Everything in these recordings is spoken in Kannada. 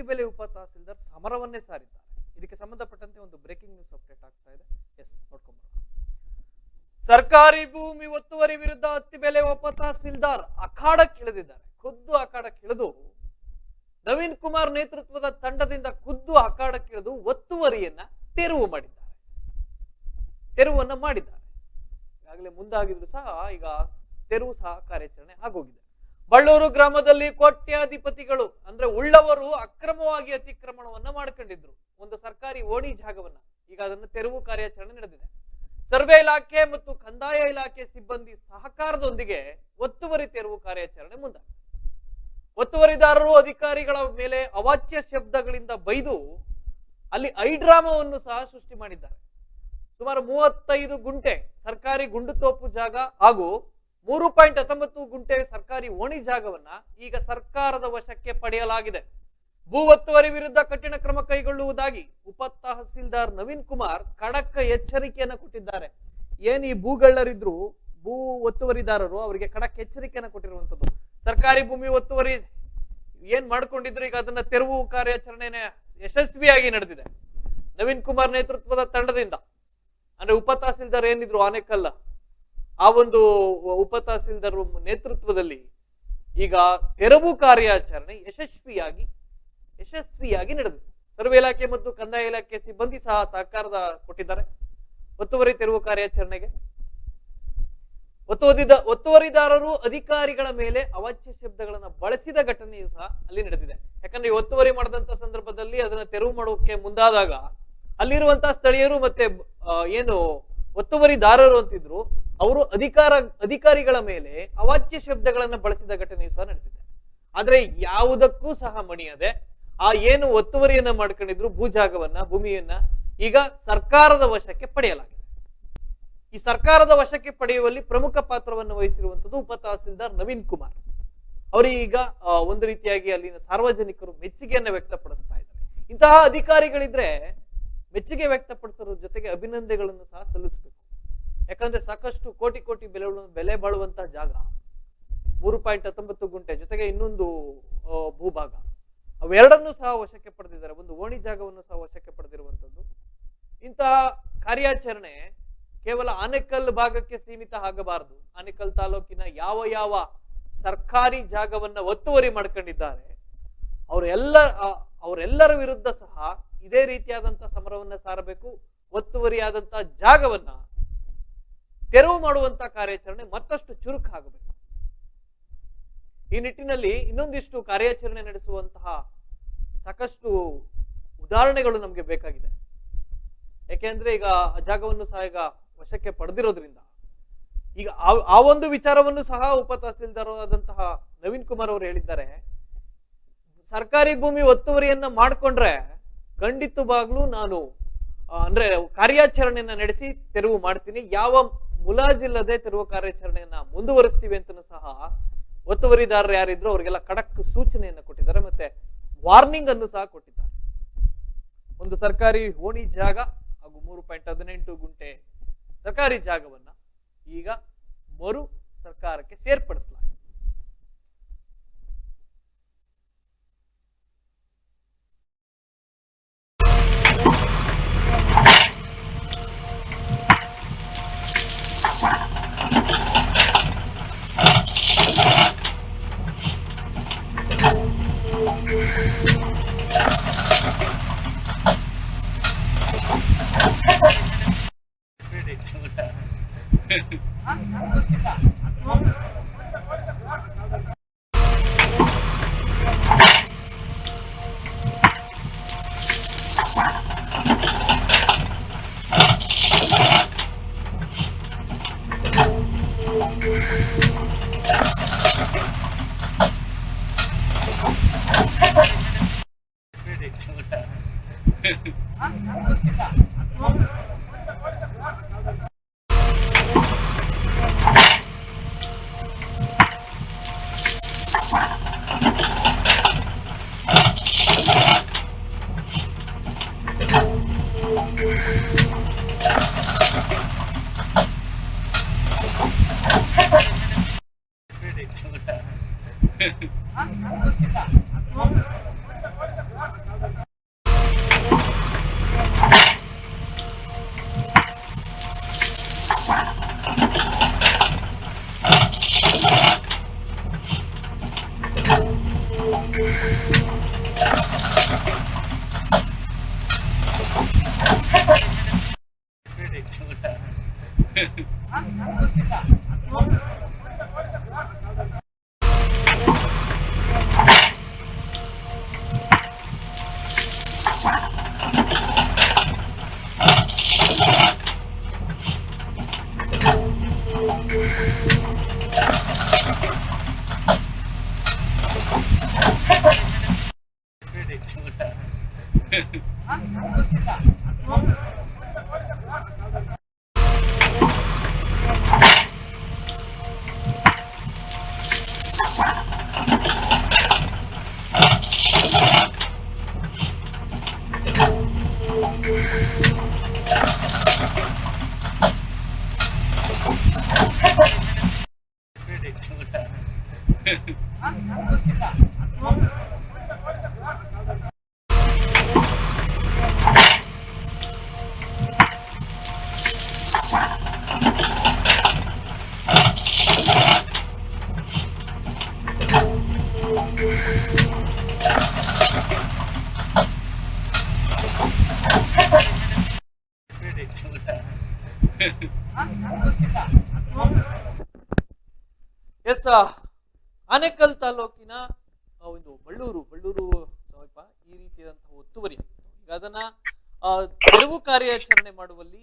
ಅತ್ತಿಬೆಲೆ ಉಪ ತಹಸೀಲ್ದಾರ್ ಸಮರವನ್ನೇ ಸಾರಿದ್ದಾರೆ. ಇದಕ್ಕೆ ಸಂಬಂಧಪಟ್ಟಂತೆ ಒಂದು ಬ್ರೇಕಿಂಗ್ ನ್ಯೂಸ್ ಅಪ್ಡೇಟ್ ಆಗ್ತಾ ಇದೆ. ಎಸ್ ನೋಡ್ಕೊಂಬರೋಣ ಸರ್ಕಾರಿ ಭೂಮಿ ಒತ್ತುವರಿ ವಿರುದ್ಧ ಅತ್ತಿಬೆಲೆ ಉಪ ತಹಸೀಲ್ದಾರ್ ಅಖಾಡಕ್ಕಿಳಿದಿದ್ದಾರೆ ಖುದ್ದು ಅಖಾಡಕ್ಕಿಳಿದು ನವೀನ್ ಕುಮಾರ್ ನೇತೃತ್ವದ ತಂಡದಿಂದ ಖುದ್ದು ಅಖಾಡಕ್ಕಿಳಿದು ಒತ್ತುವರಿಯನ್ನ ತೆರವು ಮಾಡಿದ್ದಾರೆ. ತೆರವನ್ನ ಮಾಡಿದ್ದಾರೆ. ಈಗಾಗಲೇ ಮುಂದಾಗಿದ್ರು ಸಹ ಈಗ ತೆರವು ಸಹ ಕಾರ್ಯಾಚರಣೆ ಆಗೋಗಿದೆ. ಬಳ್ಳೂರು ಗ್ರಾಮದಲ್ಲಿ ಕೋಟ್ಯಾಧಿಪತಿಗಳು, ಅಂದ್ರೆ ಉಳ್ಳವರು ಅಕ್ರಮವಾಗಿ ಅತಿಕ್ರಮಣವನ್ನ ಮಾಡ್ಕೊಂಡಿದ್ರು. ಒಂದು ಸರ್ಕಾರಿ ಓಣಿ ಜಾಗವನ್ನ. ಈಗ ಅದನ್ನ ತೆರವು ಕಾರ್ಯಾಚರಣೆ ನಡೆದಿದೆ. ಸರ್ವೆ ಇಲಾಖೆ ಮತ್ತು ಕಂದಾಯ ಇಲಾಖೆ ಸಿಬ್ಬಂದಿ ಸಹಕಾರದೊಂದಿಗೆ ಒತ್ತುವರಿ ತೆರವು ಕಾರ್ಯಾಚರಣೆ ಮುಂದಾಗಿದೆ ಒತ್ತುವರಿದಾರರು ಅಧಿಕಾರಿಗಳ ಮೇಲೆ ಅವಾಚ್ಯ ಶಬ್ದಗಳಿಂದ ಬೈದು ಅಲ್ಲಿ ಐಡ್ರಾಮವನ್ನು ಸಹ ಸೃಷ್ಟಿ ಮಾಡಿದ್ದಾರೆ. ಸುಮಾರು ಮೂವತ್ತೈದು ಗುಂಟೆ ಸರ್ಕಾರಿ ಗುಂಡು ತೋಪು ಜಾಗ ಹಾಗೂ ಮೂರು ಪಾಯಿಂಟ್ ಹತ್ತೊಂಬತ್ತು ಗುಂಟೆ ಸರ್ಕಾರಿ ಓಣಿ ಜಾಗವನ್ನ ಈಗ ಸರ್ಕಾರದ ವಶಕ್ಕೆ ಪಡೆಯಲಾಗಿದೆ. ಭೂ ಒತ್ತುವರಿ ವಿರುದ್ಧ ಕಠಿಣ ಕ್ರಮ ಕೈಗೊಳ್ಳುವುದಾಗಿ ಉಪ ತಹಸೀಲ್ದಾರ್ ನವೀನ್ ಕುಮಾರ್ ಖಡಕ್ ಎಚ್ಚರಿಕೆಯನ್ನು ಕೊಟ್ಟಿದ್ದಾರೆ. ಏನ್ ಈ ಭೂಗಳ್ಳರಿದ್ರು, ಭೂ ಒತ್ತುವರಿದಾರರು ಅವರಿಗೆ ಖಡಕ್ ಎಚ್ಚರಿಕೆಯನ್ನು ಕೊಟ್ಟಿರುವಂತದ್ದು. ಸರ್ಕಾರಿ ಭೂಮಿ ಒತ್ತುವರಿ ಏನ್ ಮಾಡ್ಕೊಂಡಿದ್ರು ಈಗ ಅದನ್ನ ತೆರವು ಕಾರ್ಯಾಚರಣೆ ಯಶಸ್ವಿಯಾಗಿ ನಡೆದಿದೆ. ನವೀನ್ ಕುಮಾರ್ ನೇತೃತ್ವದ ತಂಡದಿಂದ. ಅಂದ್ರೆ ಉಪ ತಹಸೀಲ್ದಾರ್ ಏನಿದ್ರು ಆನೆಕಲ್ಲ. ಆ ಒಂದು ಉಪ ತಹಸೀಲ್ದಾರ್ ನೇತೃತ್ವದಲ್ಲಿ ಈಗ ತೆರವು ಕಾರ್ಯಾಚರಣೆ ಯಶಸ್ವಿಯಾಗಿ ಯಶಸ್ವಿಯಾಗಿ ನಡೆದಿದೆ. ಸರ್ವೆ ಇಲಾಖೆ ಮತ್ತು ಕಂದಾಯ ಇಲಾಖೆ ಸಿಬ್ಬಂದಿ ಸಹ ಸಹಕಾರದ ಕೊಟ್ಟಿದ್ದಾರೆ. ಒತ್ತುವರಿ ತೆರವು ಕಾರ್ಯಾಚರಣೆಗೆ. ಒತ್ತುವರಿದ, ಒತ್ತುವರಿದಾರರು ಅಧಿಕಾರಿಗಳ ಮೇಲೆ ಅವಾಚ್ಯ ಶಬ್ದಗಳನ್ನ ಬಳಸಿದ ಘಟನೆಯು ಸಹ ಅಲ್ಲಿ ನಡೆದಿದೆ. ಯಾಕಂದ್ರೆ ಒತ್ತುವರಿ ಮಾಡಿದಂತ ಸಂದರ್ಭದಲ್ಲಿ ಅದನ್ನ ತೆರವು ಮಾಡೋಕೆ ಮುಂದಾದಾಗ ಅಲ್ಲಿರುವಂತಹ ಸ್ಥಳೀಯರು ಮತ್ತೆ ಏನು ಒತ್ತುವರಿದಾರರು ಅಂತಿದ್ರು ಅವರು ಅಧಿಕಾರ, ಅಧಿಕಾರಿಗಳ ಮೇಲೆ ಅವಾಚ್ಯ ಶಬ್ದಗಳನ್ನ ಬಳಸಿದ ಘಟನೆಯು ಸಹ ನಡೆದಿದೆ. ಆದ್ರೆ ಯಾವುದಕ್ಕೂ ಸಹ ಮಣಿಯದೆ ಆ ಏನು ಒತ್ತುವರಿಯನ್ನ ಮಾಡ್ಕೊಂಡಿದ್ರು ಭೂಜಾಗವನ್ನ ಭೂಮಿಯನ್ನ ಈಗ ಸರ್ಕಾರದ ವಶಕ್ಕೆ ಪಡೆಯಲಾಗಿದೆ. ಈ ಸರ್ಕಾರದ ವಶಕ್ಕೆ ಪಡೆಯುವಲ್ಲಿ ಪ್ರಮುಖ ಪಾತ್ರವನ್ನು ವಹಿಸಿರುವಂತದ್ದು ಉಪ ತಹಸೀಲ್ದಾರ್ ನವೀನ್ ಕುಮಾರ್. ಈಗ ಒಂದು ರೀತಿಯಾಗಿ ಅಲ್ಲಿನ ಸಾರ್ವಜನಿಕರು ಮೆಚ್ಚುಗೆಯನ್ನ ವ್ಯಕ್ತಪಡಿಸ್ತಾ ಇದ್ದಾರೆ. ಇಂತಹ ಅಧಿಕಾರಿಗಳಿದ್ರೆ ಮೆಚ್ಚುಗೆ ವ್ಯಕ್ತಪಡಿಸೋದ್ರ ಜೊತೆಗೆ ಅಭಿನಂದನೆಗಳನ್ನು ಸಹ ಸಲ್ಲಿಸಬೇಕು. ಯಾಕಂದ್ರೆ ಸಾಕಷ್ಟು ಕೋಟಿ ಕೋಟಿ ಬೆಲೆ ಬೆಲೆ ಬಾಳುವಂತಹ ಜಾಗ. ಮೂರು ಪಾಯಿಂಟ್ ಹತ್ತೊಂಬತ್ತು ಗುಂಟೆ, ಜೊತೆಗೆ ಇನ್ನೊಂದು ಭೂಭಾಗ. ಅವೆರಡನ್ನೂ ಸಹ ವಶಕ್ಕೆ ಪಡೆದಿದ್ದಾರೆ. ಒಂದು ಓಣಿ ಜಾಗವನ್ನು ಸಹ ವಶಕ್ಕೆ ಪಡೆದಿರುವಂತದ್ದು ಇಂತಹ ಕಾರ್ಯಾಚರಣೆ ಕೇವಲ ಆನೆಕಲ್ ಭಾಗಕ್ಕೆ ಸೀಮಿತ ಆಗಬಾರದು. ಆನೆಕಲ್ ತಾಲೂಕಿನ ಯಾವ ಯಾವ ಸರ್ಕಾರಿ ಜಾಗವನ್ನ ಒತ್ತುವರಿ ಮಾಡ್ಕೊಂಡಿದ್ದಾರೆ, ಅವರೆಲ್ಲ ಅವರೆಲ್ಲರ ವಿರುದ್ಧ ಸಹ ಇದೇ ರೀತಿಯಾದಂತಹ ಸಮರವನ್ನ ಸಾರಬೇಕು. ಒತ್ತುವರಿಯಾದಂತಹ ಜಾಗವನ್ನ ತೆರವು ಮಾಡುವಂತ ಕಾರ್ಯಾಚರಣೆ ಮತ್ತಷ್ಟು ಚುರುಕಾಗಬೇಕು. ಈ ನಿಟ್ಟಿನಲ್ಲಿ ಇನ್ನೊಂದಿಷ್ಟು ಕಾರ್ಯಾಚರಣೆ ನಡೆಸುವಂತಹ ಸಾಕಷ್ಟು ಉದಾಹರಣೆಗಳು ನಮಗೆ ಬೇಕಾಗಿದೆ. ಯಾಕೆಂದ್ರೆ ಈಗ ಜಾಗವನ್ನು ಸಹ ಈಗ ವಶಕ್ಕೆ ಪಡೆದಿರೋದ್ರಿಂದ. ಈಗ ಆ- ಒಂದು ವಿಚಾರವನ್ನು ಸಹ ಉಪ ತಹಸೀಲ್ದಾರ್ ಆದಂತಹ ನವೀನ್ ಕುಮಾರ್ ಅವರು ಹೇಳಿದ್ದಾರೆ. ಸರ್ಕಾರಿ ಭೂಮಿ ಒತ್ತುವರಿಯನ್ನ ಮಾಡ್ಕೊಂಡ್ರೆ ಖಂಡಿತವಾಗ್ಲೂ ನಾನು ಅಂದ್ರೆ ಕಾರ್ಯಾಚರಣೆಯನ್ನ ನಡೆಸಿ ತೆರವು ಮಾಡ್ತೀನಿ. ಯಾವ ಮುಲಾಜಿಲ್ಲದೆ ತೆರವು ಕಾರ್ಯಾಚರಣೆಯನ್ನ ಮುಂದುವರಿಸ್ತೀವಿ ಅಂತನೂ ಸಹ ಒತ್ತುವರಿದಾರರು ಯಾರಿದ್ರು ಅವರಿಗೆಲ್ಲ ಖಡಕ್ ಸೂಚನೆಯನ್ನ ಕೊಟ್ಟಿದ್ದಾರೆ ಮತ್ತೆ ವಾರ್ನಿಂಗ್ ಅನ್ನು ಸಹ ಕೊಟ್ಟಿದ್ದಾರೆ. ಒಂದು ಸರ್ಕಾರಿ ಓಣಿ ಜಾಗ ಹಾಗೂ ಮೂರು ಪಾಯಿಂಟ್ ಹದಿನೆಂಟು ಗುಂಟೆ ಸರ್ಕಾರಿ ಜಾಗವನ್ನ ಈಗ ಮರು ಸರ್ಕಾರಕ್ಕೆ ಸೇರ್ಪಡಿಸಲಾಗಿದೆ. ಎಸ್ ಆನೇಕಲ್ ತಾಲೂಕಿನ ಒಂದು ಬಳ್ಳೂರು ಬಳ್ಳೂರು ಸಮೀಪ ಈ ರೀತಿಯಾದಂತಹ ಒತ್ತುವರಿ ಈಗ ಅದನ್ನ ತೆರವು ಕಾರ್ಯಾಚರಣೆ ಮಾಡುವಲ್ಲಿ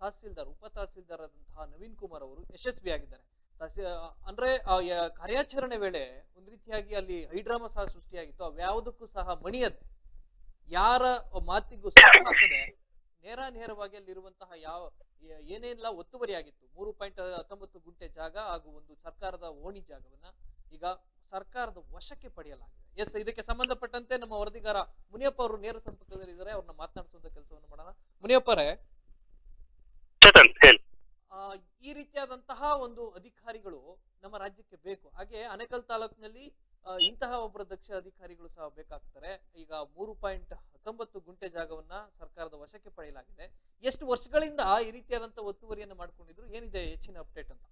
ತಹಸೀಲ್ದಾರ್, ಉಪ ತಹಸೀಲ್ದಾರ್ ಆದಂತಹ ನವೀನ್ ಕುಮಾರ್ ಅವರು ಯಶಸ್ವಿಯಾಗಿದ್ದಾರೆ. ಅಂದ್ರೆ ಕಾರ್ಯಾಚರಣೆ ವೇಳೆ ಒಂದು ರೀತಿಯಾಗಿ ಅಲ್ಲಿ ಹೈಡ್ರಾಮಾ ಸಹ ಸೃಷ್ಟಿಯಾಗಿತ್ತು. ಅವ್ಯಾವುದಕ್ಕೂ ಸಹ ಮಣಿಯದೆ, ಯಾರ ಮಾತಿಗೂ ಹಾಕದೆ ನೇರ ನೇರವಾಗಿ ಅಲ್ಲಿರುವಂತಹ ಯಾವ ಏನೆಲ್ಲ ಒತ್ತುವರಿ ಆಗಿತ್ತು. ಮೂರು ಪಾಯಿಂಟ್ ಹತ್ತೊಂಬತ್ತು ಗುಂಟೆ ಜಾಗ ಹಾಗೂ ಒಂದು ಸರ್ಕಾರದ ಓಣಿ ಜಾಗವನ್ನ ಈಗ ಸರ್ಕಾರದ ವಶಕ್ಕೆ ಪಡೆಯಲಾಗಿದೆ. ಎಸ್ ಇದಕ್ಕೆ ಸಂಬಂಧಪಟ್ಟಂತೆ ನಮ್ಮ ವರದಿಗಾರ ಮುನಿಯಪ್ಪ ಅವರು ನೇರ ಸಂಪರ್ಕದಲ್ಲಿದ್ದಾರೆ ಅವ್ರನ್ನ ಮಾತನಾಡಿಸುವಂತ ಕೆಲಸವನ್ನು ಮಾಡೋಣ. ಮುನಿಯಪ್ಪರೇ ಈ ರೀತಿಯಾದಂತಹ ಒಂದು ಅಧಿಕಾರಿಗಳು ನಮ್ಮ ರಾಜ್ಯಕ್ಕೆ ಬೇಕು. ಹಾಗೆ ಅನೇಕಲ್ ತಾಲೂಕಿನಲ್ಲಿ ಇಂತಹ ಒಬ್ಬರ ದಕ್ಷ ಅಧಿಕಾರಿಗಳು ಸಹ ಬೇಕಾಗ್ತಾರೆ. ಈಗ ಮೂರು ಪಾಯಿಂಟ್ ಹತ್ತೊಂಬತ್ತು ಗುಂಟೆ ಜಾಗವನ್ನ ಸರ್ಕಾರದ ವಶಕ್ಕೆ ಪಡೆಯಲಾಗಿದೆ. ಎಷ್ಟು ವರ್ಷಗಳಿಂದ ಈ ರೀತಿಯಾದಂತಹ ಒತ್ತುವರಿಯನ್ನು ಮಾಡ್ಕೊಂಡಿದ್ರು? ಏನಿದೆ ಹೆಚ್ಚಿನ ಅಪ್ಡೇಟ್ ಅಂತ?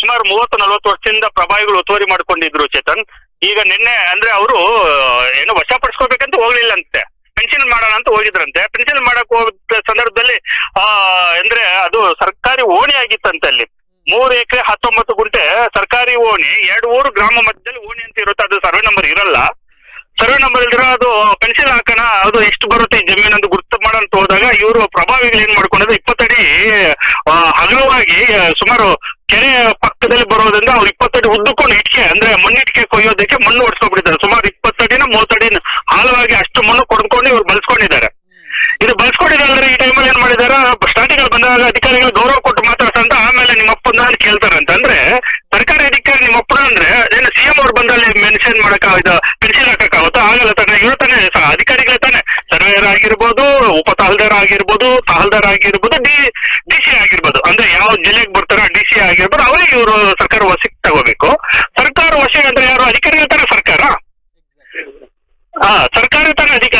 ಸುಮಾರು ಮೂವತ್ತು, ನಲವತ್ತು ವರ್ಷದಿಂದ ಪ್ರಭಾವಿಗಳು ಒತ್ತುವರಿ ಮಾಡ್ಕೊಂಡಿದ್ರು ಚೇತನ್. ಈಗ ನಿನ್ನೆ ಅಂದ್ರೆ ಅವರು, ಏನು ವಶಪಡಿಸ್ಕೋಬೇಕಂತ ಹೋಗ್ಲಿಲ್ಲ ಅಂತೆ ಪೆನ್ಷನ್ ಮಾಡೋಣ ಅಂತ ಹೋಗಿದ್ರಂತೆ. ಪೆನ್ಷನ್ ಮಾಡಕ್ ಹೋದ ಸಂದರ್ಭದಲ್ಲಿ, ಆ, ಅಂದ್ರೆ ಅದು ಸರ್ಕಾರಿ ಓಣಿ ಆಗಿತ್ತಂತೆ ಅಲ್ಲಿ. ಮೂರು ಎಕರೆ ಹತ್ತೊಂಬತ್ತು ಗುಂಟೆ ಸರ್ಕಾರಿ ಓಣಿ, ಎರಡು ಊರು ಗ್ರಾಮ ಮಧ್ಯದಲ್ಲಿ ಓಣಿ ಅಂತ ಇರುತ್ತೆ. ಅದು ಸರ್ವೆ ನಂಬರ್ ಇರಲ್ಲ. ಸರ್ವೆ ನಂಬರ್ ಇಲ್ದಿರ ಅದು ಪೆನ್ಸಿಲ್ ಹಾಕೋಣ, ಅದು ಎಷ್ಟು ಬರುತ್ತೆ ಜಮೀನ್ ಅಂತ ಗುರ್ತು ಮಾಡಂತ ಹೋದಾಗ ಇವರು ಪ್ರಭಾವಿಗಳು ಏನ್ ಮಾಡ್ಕೊಂಡಿದ್ರು ಇಪ್ಪತ್ತಡಿ ಹಗಲವಾಗಿ ಸುಮಾರು ಕೆರೆ ಪಕ್ಕದಲ್ಲಿ ಬರೋದ್ರಿಂದ ಅವ್ರು ಇಪ್ಪತ್ತಡಿ ಉದ್ದಕೊಂಡು ಇಟ್ಕೆ, ಅಂದ್ರೆ ಮಣ್ಣಿಟ್ಕೆ ಕೊಯ್ಯೋದಕ್ಕೆ ಮಣ್ಣು ಹೊಡ್ಸ್ಕೊಂಡ್ಬಿಟ್ಟಿದ್ದಾರೆ ಸುಮಾರು ಇಪ್ಪತ್ತಡಿನ ಮೂವತ್ತಡಿನ ಆಳವಾಗಿ ಅಷ್ಟು ಮಣ್ಣು ಕೊಡ್ಕೊಂಡು ಇವ್ರು ಬಳಸ್ಕೊಂಡಿದ್ದಾರೆ. ಇದು ಬಳಸ್ಕೊಂಡಿದ್ದಾರೆ ಈ ಟೈಮಲ್ಲಿ ಏನ್ ಮಾಡಿದಾರ ಸ್ಟಾರ್ಟಿಂಗ್ ಬಂದಾಗ ಅಧಿಕಾರಿಗಳು ಗೌರವ ಕೊಟ್ಟು ಮಾತಾಡ್ತಂತ ಆಮೇಲೆ ನಿಮ್ಮ ಅಪ್ಪನ ಅಂತ. ಕೇಳ್ತಾರಂತ ಅಂದ್ರೆ ಸರ್ಕಾರಿ ಅಧಿಕಾರಿ ನಿಮ್ಮ ಒಪ್ಪಣ ಅಂದ್ರೆ ಏನು ಸಿಎಂ ಅವ್ರು ಬಂದಲ್ಲಿ ಮೆನ್ಷನ್ ಮಾಡಕ್ ಇದು ಹಾಕಕ್ ಆಗುತ್ತಾ? ಆಗಲ್ಲ ತಾನೆ ಇವ್ರು ತಾನೆ ತಾನೆ. ಸರ್ವೇಯರ್ ಆಗಿರ್ಬೋದು, ಉಪ ತಹಲ್ದಾರ್ ಆಗಿರ್ಬೋದು ತಹಲ್ದಾರ್ ಆಗಿರ್ಬೋದು ಡಿ ಡಿ ಸಿ ಆಗಿರ್ಬೋದು. ಅಂದ್ರೆ ಯಾವ ಜಿಲ್ಲೆಗೆ ಬರ್ತಾರೋ ಡಿ ಸಿ ಆಗಿರ್ಬೋದು, ಅವರಿಗೆ ಇವರು ಸರ್ಕಾರ ವಶಕ್ಕೆ ತಗೋಬೇಕು. ಸರ್ಕಾರ ವಶ ಅಂದ್ರೆ ಯಾರು? ಅಧಿಕಾರಿಗಳು ತಾನೆ ಸರ್ಕಾರ? ಹಾ, ಸರ್ಕಾರ ತಾನೇ ಅಧಿಕ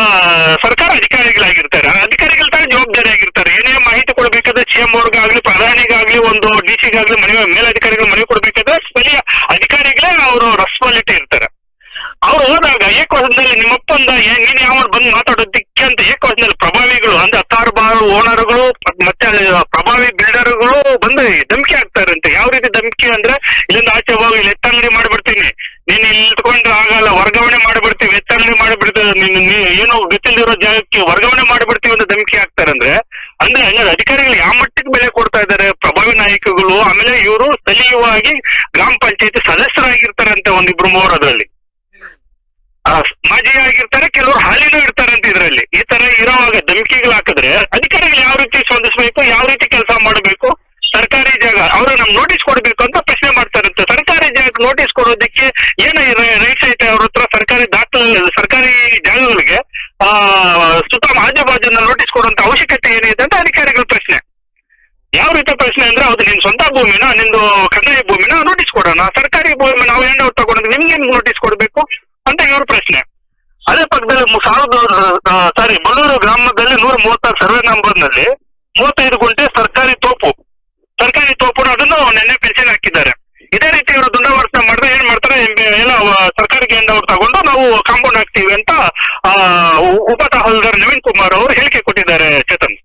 ಸರ್ಕಾರ ಅಧಿಕಾರಿಗಳಾಗಿರ್ತಾರೆ. ಅಧಿಕಾರಿಗಳ ತಾನೇ ಜವಾಬ್ದಾರಿ ಆಗಿರ್ತಾರೆ ಏನೇ ಮಾಹಿತಿ ಕೊಡಬೇಕಾದ್ರೆ ಸಿಎಂ ಅವ್ರಿಗಾಗ್ಲಿ, ಪ್ರಧಾನಿಗಾಗ್ಲಿ, ಒಂದು ಡಿ ಸಿಗಾಗ್ಲಿ ಮನೆ ಮೇಲಧಿಕಾರಿಗಳು ಮನವಿ ಕೊಡ್ಬೇಕಾದ್ರೆ ಸ್ಥಳೀಯ ಅಧಿಕಾರಿಗಳೇ ಅವರು ರೆಸ್ಪಾನ್ಸಿಬಿಲಿಟಿ ಇರ್ತಾರೆ. ಅವ್ರು ಹೋದಾಗ ಏಕವಚನದಲ್ಲಿ ಏನ್ ನೀನ್ ಯಾವ ಬಂದು ಮಾತಾಡೋದಿಕ್ಕೆ ಅಂತ ಏಕವಚನದಲ್ಲಿ ಪ್ರಭಾವಿಗಳು, ಅಂದ್ರೆ ಹತ್ತಾರು ಬಾರು ಓನರ್ಗಳು ಮತ್ತೆ ಪ್ರಭಾವಿ ಬಿಲ್ಡರ್ಗಳು ಬಂದು ಧಮಕಿ ಹಾಕ್ತಾರಂತೆ ಯಾವ ರೀತಿ ಧಮಕಿ ಅಂದ್ರೆ, ಇಲ್ಲಿಂದ ಆಚೆ ಹೋಗಿ ಎತ್ತಂಗಡಿ ಮಾಡ್ಬಿಡ್ತೀನಿ. ನೀನ್ ಇಲ್ಲಿ ಆಗಲ್ಲ, ವರ್ಗಾವಣೆ ಮಾಡ್ಬಿಡ್ತೀವಿ ಎತ್ತಂಗಡಿ ಮಾಡ್ಬಿಡ್ತೀವಿ, ನೀನು ಏನೋ ಗೊತ್ತಿಲ್ದಿರೋ ಜಾಗಕ್ಕೆ ವರ್ಗಾವಣೆ ಮಾಡ್ಬಿಡ್ತೀವಿ ಅಂತ ಧಮಕಿ ಹಾಕ್ತಾರಂದ್ರೆ ಅಂದ್ರೆ ಹಂಗಾದ್ರೆ ಅಧಿಕಾರಿಗಳು ಯಾವ ಮಟ್ಟಕ್ಕೆ ಬೆಲೆ ಕೊಡ್ತಾ ಇದ್ದಾರೆ? ಪ್ರಭಾವಿ ನಾಯಕಗಳು, ಆಮೇಲೆ ಇವರು ಸ್ಥಳೀಯವಾಗಿ ಗ್ರಾಮ ಪಂಚಾಯತಿ ಸದಸ್ಯರಾಗಿರ್ತಾರಂತೆ ಒಂದಿಬ್ರು ಮೂವರು ಅದರಲ್ಲಿ ಆ, ಮಾಜಿ ಆಗಿರ್ತಾರೆ ಕೆಲವರು ಹಾಲಿನೂ ಅಂತ ಇದರಲ್ಲಿ. ಈ ತರ ಇರೋವಾಗ ಧಮಕಿಗಳು ಹಾಕಿದ್ರೆ ಅಧಿಕಾರಿಗಳು ಯಾವ ರೀತಿ ಸ್ಪಂದಿಸಬೇಕು ಯಾವ ರೀತಿ ಕೆಲಸ ಮಾಡಬೇಕು ಸರ್ಕಾರಿ ಜಾಗ ಅವರು ನಮ್ ನೋಟಿಸ್ ಕೊಡ್ಬೇಕು ಅಂತ ಪ್ರಶ್ನೆ ಮಾಡ್ತಾರಂತೆ. ಸರ್ಕಾರಿ ಜಾಗಕ್ಕೆ ನೋಟಿಸ್ ಕೊಡೋದಕ್ಕೆ ಏನು ರೈಟ್ಸ್ ಐತೆ ಅವ್ರ ಹತ್ರ ಸರ್ಕಾರಿ ದಾಖಲೆ ಸರ್ಕಾರಿ ಜಾಗಗಳಿಗೆ ಆ ಸುತ್ತ ಆಜು ಬಾಜುನ ನೋಟಿಸ್ ಕೊಡುವಂತ ಅವಶ್ಯಕತೆ ಏನಿದೆ ಅಂತ ಅಧಿಕಾರಿಗಳ ಪ್ರಶ್ನೆ. ಯಾವ ರೀತಿ ಪ್ರಶ್ನೆ ಅಂದ್ರೆ ಅದು ನಿನ್ ಸ್ವಂತ ಭೂಮಿನ ನಿಂದು ಕಂದಾಯ ಭೂಮಿನ ನೋಟಿಸ್ ಕೊಡೋಣ. ಸರ್ಕಾರಿ ಭೂಮಿ ನಾವು ಔಟ್ ತಗೊಂಡ್ರೆ ನಿಮ್ಗೆ ನೋಟಿಸ್ ಕೊಡ್ಬೇಕು? ಅಂತ ಇವ್ರ ಪ್ರಶ್ನೆ. ಅದೇ ಪಕ್ಕದಲ್ಲಿ ಸಾವಿರದ ಸಾರಿ ಬಳ್ಳೂರು ಗ್ರಾಮದಲ್ಲಿ ನೂರ ಮೂವತ್ತಾರು ಸರ್ವೆ ನಂಬರ್ನಲ್ಲಿ ಮೂವತ್ತೈದು ಗುಂಟೆ ಸರ್ಕಾರಿ ತೋಪು ಸರ್ಕಾರಿ ತೋಪು ಅದನ್ನು ನಿನ್ನೆ ಪೆನ್ಷನ್ ಹಾಕಿದ್ದಾರೆ. ಇದೇ ರೀತಿ ಇವರು ದುಂಡಾವರ್ತನೆ ಮಾಡಿದ್ರೆ ಏನ್ ಮಾಡ್ತಾರೆ? ಎಲ್ಲ ವ- ಸರ್ಕಾರಕ್ಕೆ ಅವ್ರು ತಗೊಂಡು ನಾವು ಕಾಂಪೌಂಡ್ ಹಾಕ್ತೀವಿ ಅಂತ ಉಪ ತಹಸೀಲ್ದಾರ್ ನವೀನ್ ಕುಮಾರ್ ಅವರು ಹೇಳಿಕೆ ಕೊಟ್ಟಿದ್ದಾರೆ ಚೇತನ್.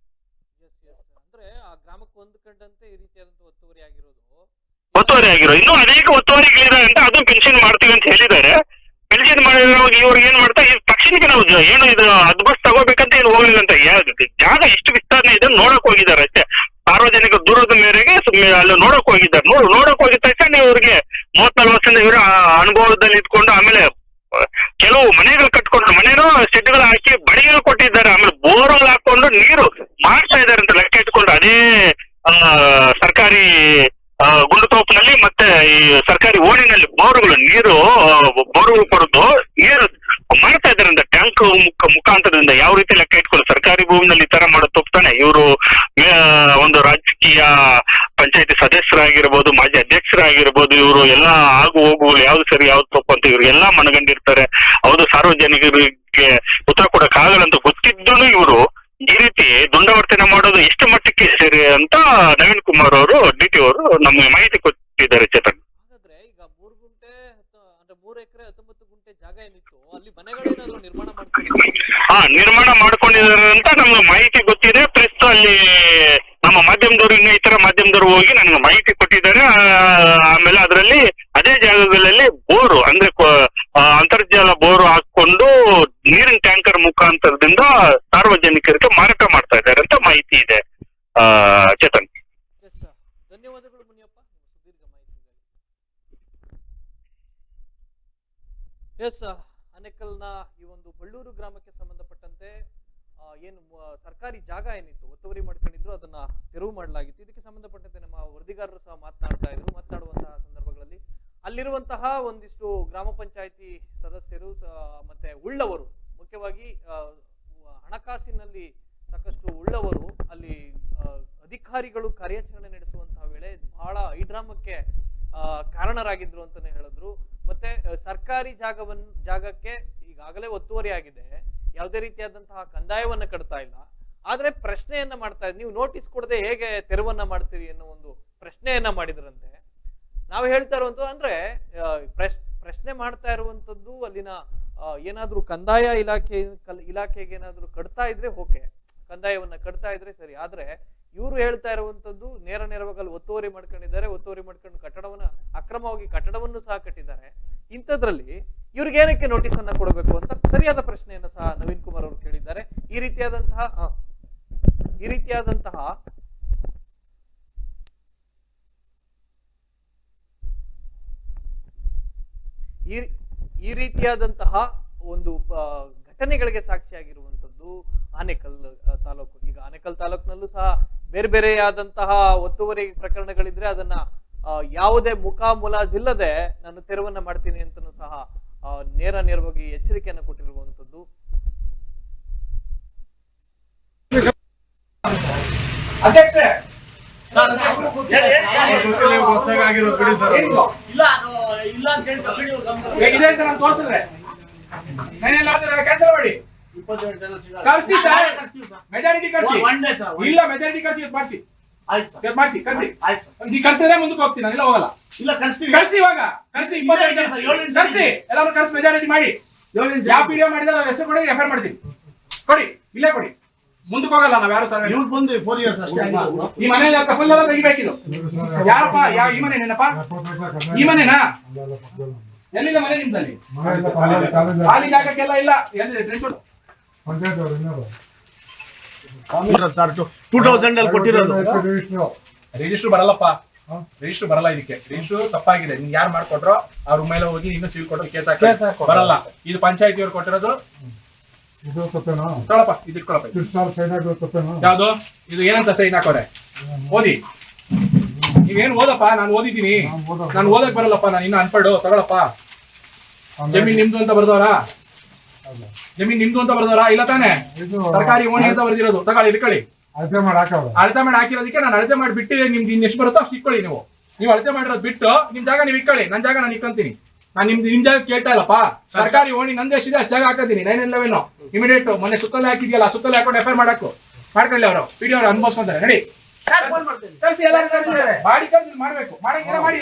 ಒತ್ತುವರಿ ಆಗಿರೋ ಇನ್ನೂ ಅನೇಕ ಒತ್ತುವರಿಗಳಿದೆ ಅಂತ ಅದು ಪೆನ್ಷನ್ ಮಾಡ್ತೀವಿ ಅಂತ ಹೇಳಿದ್ದಾರೆ. ಪೆನ್ಷನ್ ಮಾಡಿದ್ರೆ ಇವ್ರು ಏನ್ ಮಾಡ್ತಾ ಈ ತಕ್ಷಣಕ್ಕೆ ನಾವು ಏನು ಇದು ಅದ್ಭುತ ತಗೋಬೇಕಂತ ಏನು ಹೋಗ್ಲಿಲ್ಲ ಅಂತ. ಜಾಗ ಎಷ್ಟು ವಿಸ್ತರಣೆ ಇದೆ, ನೋಡಕ್ ಹೋಗಿದ್ದಾರೆ ಅಷ್ಟೇ. ಸಾರ್ವಜನಿಕ ದೂರದ ಮೇರೆಗೆ ಅಲ್ಲಿ ನೋಡಕ್ ಹೋಗಿದ್ದಾರೆ. ನೋಡ್ ನೋಡಕ್ ಹೋಗಿದ ತಕ್ಷಣ ಇವ್ರಿಗೆ ಮೂವತ್ ವರ್ಷದಿಂದ ಇವರು ಅನುಭವದಲ್ಲಿ ಇದ್ಕೊಂಡು ಆಮೇಲೆ ಕೆಲವು ಮನೆಗಳು ಕಟ್ಕೊಂಡು ಮನೆನೂ ಶೆಡ್ಗಳು ಹಾಕಿ ಬಡಿಗಳು ಕೊಟ್ಟಿದ್ದಾರೆ. ಆಮೇಲೆ ಬೋರ್ವೆಲ್ ಹಾಕೊಂಡು ನೀರು ಮಾಡ್ತಾ ಇದ್ದಾರೆ ಅಂತ ಲೆಕ್ಕ ಇಟ್ಕೊಂಡು ಅದೇ ಸರ್ಕಾರಿ ಆ, ಗುಂಡುತೋಪಿನಲ್ಲಿ ಮತ್ತೆ ಈ ಸರ್ಕಾರಿ ಓಣಿನಲ್ಲಿ ಬೋರ್ಗಳು ನೀರು ಬೋರ್ಗಳು ಕೊಡೋದು ನೀರು ಮಾಡ್ತಾ ಇದ್ರಿಂದ ಟ್ಯಾಂಕ್ ಮುಖ ಮುಖಾಂತರದಿಂದ ಯಾವ ರೀತಿ ಲೆಕ್ಕ ಇಟ್ಕೊಂಡು ಸರ್ಕಾರಿ ಭೂಮಿನಲ್ಲಿ ಈ ತರ ಮಾಡೋದು ತೋಪ್ತಾನೆ ಇವರು ಒಂದು ರಾಜಕೀಯ ಪಂಚಾಯತಿ ಸದಸ್ಯರಾಗಿರ್ಬೋದು ಮಾಜಿ ಅಧ್ಯಕ್ಷರಾಗಿರ್ಬೋದು ಇವರು ಎಲ್ಲ ಆಗು ಹೋಗುಗಳು ಯಾವ್ದು ಸರಿ ಯಾವ್ದು ತಪ್ಪು ಅಂತ ಇವ್ರು ಎಲ್ಲಾ ಮನಗಂಡಿರ್ತಾರೆ. ಹೌದು ಸಾರ್ವಜನಿಕರಿಗೆ ಉತ್ತರ ಕೊಡಕ್ ಆಗಲ್ಲ ಅಂತ ಗೊತ್ತಿದ್ದೂ ಇವರು ಈ ರೀತಿ ದುಂಡವರ್ತನೆ ಮಾಡೋದು ಎಷ್ಟು ಮಟ್ಟಕ್ಕೆ ಸರಿ ಅಂತ ನವೀನ್ ಕುಮಾರ್ ಅವರು ಡಿ ಟಿ ಅವರು ನಮಗೆ ಮಾಹಿತಿ ಕೊಟ್ಟಿದ್ದಾರೆ ಚೇತನ್. ಹಾಗಾದ್ರೆ ಈಗ ಮೂರು ಗುಂಟೆ ಅಂದ್ರೆ ಮೂರು ಎಕರೆ ಹತ್ತೊಂಬತ್ತು ಗುಂಟೆ ಜಾಗ ಏನಿತ್ತು ಅಲ್ಲಿ ಮನೆಗಳೇನಾದ್ರು ನಿರ್ಮಾಣ ಹಾ ನಿರ್ಮಾಣ ಮಾಡ್ಕೊಂಡಿದ್ದಾರೆ ಅಂತ ನಮ್ಗೆ ಮಾಹಿತಿ ಗೊತ್ತಿದೆ. ಪ್ಲಸ್ ಅಲ್ಲಿ ನಮ್ಮ ಮಾಧ್ಯಮದವರು ಇನ್ನು ಇತರ ಮಾಧ್ಯಮದವರು ಹೋಗಿ ನನಗೆ ಮಾಹಿತಿ ಕೊಟ್ಟಿದ್ದಾರೆ. ಆಮೇಲೆ ಅದರಲ್ಲಿ ಅದೇ ಜಾಗಗಳಲ್ಲಿ ಬೋರು ಅಂದ್ರೆ ಅಂತರ್ಜಾಲ ಬೋರ್ ಹಾಕೊಂಡು ನೀರಿನ ಟ್ಯಾಂಕರ್ ಮುಖಾಂತರದಿಂದ ಸಾರ್ವಜನಿಕರಿಗೆ ಮಾರಾಟ ಮಾಡ್ತಾ ಇದ್ದಾರೆ ಅಂತ ಮಾಹಿತಿ ಇದೆ ಚೇತನ್. ಧನ್ಯವಾದಗಳು ಮುನಿಯಪ್ಪ. ಸುದೀರ್ಘ ಎಸ್ ಅನೆಕಲ್ನ ಈ ಒಂದು ಬಳ್ಳೂರು ಗ್ರಾಮಕ್ಕೆ ಸಂಬಂಧಪಟ್ಟಂತೆ ಏನು ಸರ್ಕಾರಿ ಜಾಗ ಏನಿತ್ತು, ಒತ್ತುವರಿ ಮಾಡ್ಕೊಂಡಿದ್ರು, ಅದನ್ನ ತೆರವು ಮಾಡಲಾಗಿತ್ತು. ಇದಕ್ಕೆ ಸಂಬಂಧಪಟ್ಟಂತೆ ನಮ್ಮ ವರದಿಗಾರರು ಸಹ ಮಾತನಾಡ್ತಾ ಇದ್ರು, ಮಾತನಾಡುವಂತಹ ಅಲ್ಲಿರುವಂತಹ ಒಂದಿಷ್ಟು ಗ್ರಾಮ ಪಂಚಾಯಿತಿ ಸದಸ್ಯರು ಮತ್ತೆ ಉಳ್ಳವರು, ಮುಖ್ಯವಾಗಿ ಹಣಕಾಸಿನಲ್ಲಿ ಸಾಕಷ್ಟು ಉಳ್ಳವರು ಅಲ್ಲಿ ಅಧಿಕಾರಿಗಳು ಕಾರ್ಯಾಚರಣೆ ನಡೆಸುವಂತಹ ವೇಳೆ ಬಹಳ ಐಡ್ರಾಮಕ್ಕೆ ಕಾರಣರಾಗಿದ್ರು ಅಂತಾನೆ ಹೇಳಿದ್ರು. ಮತ್ತೆ ಸರ್ಕಾರಿ ಜಾಗವನ್, ಜಾಗಕ್ಕೆ ಈಗಾಗಲೇ ಒತ್ತುವರಿ ಆಗಿದೆ. ಯಾವುದೇ ರೀತಿಯಾದಂತಹ ಕಂದಾಯವನ್ನು ಕಟ್ತಾ ಇಲ್ಲ. ಆದ್ರೆ ಪ್ರಶ್ನೆಯನ್ನ ಮಾಡ್ತಾ ನೀವು ನೋಟಿಸ್ ಕೊಡದೆ ಹೇಗೆ ತೆರವನ್ನ ಮಾಡ್ತೀರಿ ಅನ್ನೋ ಒಂದು ಪ್ರಶ್ನೆಯನ್ನ ಮಾಡಿದ್ರಂತೆ. ನಾವು ಹೇಳ್ತಾ ಇರುವಂತದ್ದು ಅಂದ್ರೆ ಪ್ರಶ್- ಪ್ರಶ್ನೆ ಮಾಡ್ತಾ ಇರುವಂತದ್ದು ಅಲ್ಲಿನ ಏನಾದರೂ ಕಂದಾಯ ಇಲಾಖೆ, ಕಲ್- ಇಲಾಖೆಗೆ ಏನಾದ್ರೂ ಕಟ್ತಾ ಇದ್ರೆ ಓಕೆ. ಕಂದಾಯವನ್ನ ಕಟ್ತಾ ಇದ್ರೆ ಸರಿ. ಆದ್ರೆ ಇವರು ಹೇಳ್ತಾ ಇರುವಂತದ್ದು ನೇರ ನೇರವಾಗಿ ಒತ್ತುವರಿ ಮಾಡ್ಕೊಂಡಿದ್ದಾರೆ, ಒತ್ತುವರಿ ಮಾಡ್ಕೊಂಡು ಕಟ್ಟಡವನ್ನ, ಅಕ್ರಮವಾಗಿ ಕಟ್ಟಡವನ್ನು ಸಹ ಕಟ್ಟಿದ್ದಾರೆ. ಇಂಥದ್ರಲ್ಲಿ ಇವ್ರಿಗೆ ಏನಕ್ಕೆ ನೋಟಿಸ್ ಅನ್ನ ಕೊಡಬೇಕು ಅಂತ ಸರಿಯಾದ ಪ್ರಶ್ನೆಯನ್ನ ಸಹ ನವೀನ್ ಕುಮಾರ್ ಅವರು ಕೇಳಿದ್ದಾರೆ. ಈ ರೀತಿಯಾದಂತಹ ಈ ರೀತಿಯಾದಂತಹ ಈ ಈ ರೀತಿಯಾದಂತಹ ಒಂದು ಘಟನೆಗಳಿಗೆ ಸಾಕ್ಷಿಯಾಗಿರುವಂಥದ್ದು ಆನೇಕಲ್ ತಾಲೂಕು. ಈಗ ಆನೇಕಲ್ ತಾಲೂಕಿನಲ್ಲೂ ಸಹ ಬೇರೆ ಬೇರೆಯಾದಂತಹ ಒತ್ತುವರಿ ಪ್ರಕರಣಗಳಿದ್ರೆ ಅದನ್ನ ಯಾವುದೇ ಮುಖ ಮುಲಾಜಿಲ್ಲದೆ ನಾನು ತೆರವನ್ನ ಮಾಡ್ತೀನಿ ಅಂತಲೂ ಸಹ ನೇರ ನೇರವಾಗಿ ಎಚ್ಚರಿಕೆಯನ್ನು ಕೊಟ್ಟಿರುವಂತದ್ದು ಅಧ್ಯಕ್ಷೆ ಇದೆ ಅಂತ ನಾನು ತೋರಿಸಿದ್ರೆ ನಾನೆಲ್ಲಾದ್ರೂ ಕ್ಯಾನ್ಸಲ್ ಮಾಡಿ ಸರ್ ಮೆಜಾರಿಟಿ ಕರ್ಸಿ ಇಲ್ಲ ಮೆಜಾರಿಟಿ ಮಾಡಿಸಿ. ಮಾಡಿಸಿ ಸರ್ ನೀವು ಕಳ್ಸಿದ್ರೆ ಮುಂದಕ್ಕೆ ಹೋಗ್ತೀನಿ ಹೋಗಲ್ಲ. ಇಲ್ಲ ಕಳ್ಸಿ ಕಳ್ಸಿ ಇವಾಗ. ಕಳ್ಸಿ ಇಪ್ಪತ್ತೈದು ಕಳ್ಸಿ. ಎಲ್ಲರೂ ಕಳ್ಸಿ ಮೆಜಾರಿಟಿ ಮಾಡಿ. ಯಾವ ವಿಡಿಯೋ ಮಾಡಿದ್ರೆ ಅವ್ರ ಹೆಸರು ಕೊಡಿ ಎಫ್ ಮಾಡ್ತೀನಿ. ಕೊಡಿ ಇಲ್ಲೇ ಕೊಡಿ. ಮುಂದಕ್ಕೆ ಹೋಗಲ್ಲ ನಾವ್ ಯಾರು ತರ ಇವ್ರು ಬಂದು ಫೋರ್ ಇಯರ್ಸ್ ಅಷ್ಟೇ. ಈ ಮನೆಯಲ್ಲಿ ಕಫಲ್ ಎಲ್ಲ ತೆಗಿಬೇಕಿದು. ಯಾರಪ್ಪ ಯಾವ ಈ ಮನೆ ನೆನಪ ಈ ಮನೆನಾ? ಎಲ್ಲಿದೆ ಮನೆ ನಿಮ್ದಲ್ಲಿ? ಖಾಲಿ- ಖಾಲಿ ಜಾಗ. ಖಾಲಿ ಜಾಗಕ್ಕೆಲ್ಲ ಇಲ್ಲ. ಎಲ್ಲಿದೆ? ಸರ್ ಟೂ ತೌಸಂಡ್ ಅಲ್ಲಿ ಕೊಟ್ಟಿರೋದು. ರಿಜಿಸ್ಟ್ರು. ಬರಲ್ಲಪ್ಪ? ರಿಜಿಸ್ಟರ್ ಬರಲ್ಲ ಇದಕ್ಕೆ. ರಿಜಿಸ್ಟರ್ ತಪ್ಪಾಗಿದೆ. ನಿಮ್ಗೆ ಯಾರು ಮಾಡ್ಕೊಟ್ರೋ ಅವ್ರ ಮೇಲೆ ಹೋಗಿ ಇನ್ನು ಸಿಲ್ ಕೊಟ್ಟರು ಕೇಸ್ ಕೇಸ್ ಹಾಕಿ ಬರಲ್ಲ. ಇದು ಪಂಚಾಯತಿ ಅವ್ರು ಕೊಟ್ಟಿರೋದು. ಇದು ತಪ್ಪೇನಾ? ತೊಳಪ್ಪ ಇದು. ಇಟ್ಕೊಳಪ್ಪ ಸೈನ್ ಹಾಕೋದು ತಪ್ಪೇನಾ? ಯಾವ್ದು? ಇದು ಏನಂತ ಸೈನ್ ಹಾಕೋರೆ ಓದಿ. ನೀವೇನ್ ಓದಪ್ಪ? ನಾನು ಓದಿದ್ದೀನಿ. ನಾನ್ ಓದಕ್ ಬರಲ್ಲಪ್ಪ ನಾನು ಇನ್ನು ಅನ್ಪಡು ತಗೊಳಪ್ಪ. ಜಮೀನ್ ನಿಮ್ದು ಅಂತ ಬರ್ದವ್ರ. ಜಮೀನ್ ನಿಮ್ದು ಅಂತ ಬರ್ದವ್ರ? ಇಲ್ಲ ತಾನೆ? ತರಕಾರಿ ಸರ್ಕಾರಿ ಓಣಿ ಅಂತ ಬರ್ದಿರೋದು. ತಗೊಳ್ಳಿ ಇಟ್ಕೊಳ್ಳಿ. ಅಳತೆ ಮಾಡಿ ಹಾಕವ್ರೆ. ಅಳತೆ ಮಾಡಿ ಹಾಕಿರೋದಕ್ಕೆ ನಾನು ಅಳತೆ ಮಾಡಿ ಬಿಟ್ಟಿದ್ದೀನಿ ನಿಮ್ದು ಇನ್ನೆಷ್ಟು ಬರುತ್ತೋ ಅಷ್ಟು ಇಟ್ಕೊಳ್ಳಿ ನೀವು. ನೀವು ಅಳತೆ ಮಾಡಿರೋದು ಬಿಟ್ಟು ನಿಮ್ ಜಾಗ ನೀವು ಇಟ್ಕೊಳ್ಳಿ. ನನ್ನ ಜಾಗ ನಾನು ಇಟ್ಕೊಂತೀನಿ. ನಾನು ನಿಮ್ದು ನಿಮ್ ಜಾಗ ಕೇಳ್ತಾ ಇಲ್ಲಪ್ಪ. ಸರ್ಕಾರಿ ಓಣಿ ನಂದು ಎಷ್ಟಿದೆ ಅಷ್ಟು ಜಾಗ ಹಾಕೋತೀನಿ ನೈನ್ ಎಲೆವೆನ್ ಇಮಿಡಿಯೇಟ್ ಮೊನ್ನೆ ಸುತ್ತಲೇ ಹಾಕಿದ್ಯಲ್ಲ ಸುತ್ತಲೇ ಸುತ್ತಲ್ಲಿ ಹಾಕೊಂಡು ಎಫ್ ಐ ಮಾಡಾಕು ಮಾಡ್ಕೊಳ್ಳಿ ಅವರು. ಪಿಡಿ ಅವ್ರು ಅನುಭವಿಸ್ಕೊಂತಾರೆ. ನಡಿ. ಫೋನ್ ಮಾಡ್ತೇನೆ ಕರ್ಸಿ ಎಲ್ಲರೂ ಕರ್ಸಿದ್ದಾರೆ. ಬಾಡಿ ಕರ್ಸಿ ಮಾಡ್ಬೇಕು. ಮಾಡಂಗಿಲ್ಲ ಮಾಡಿ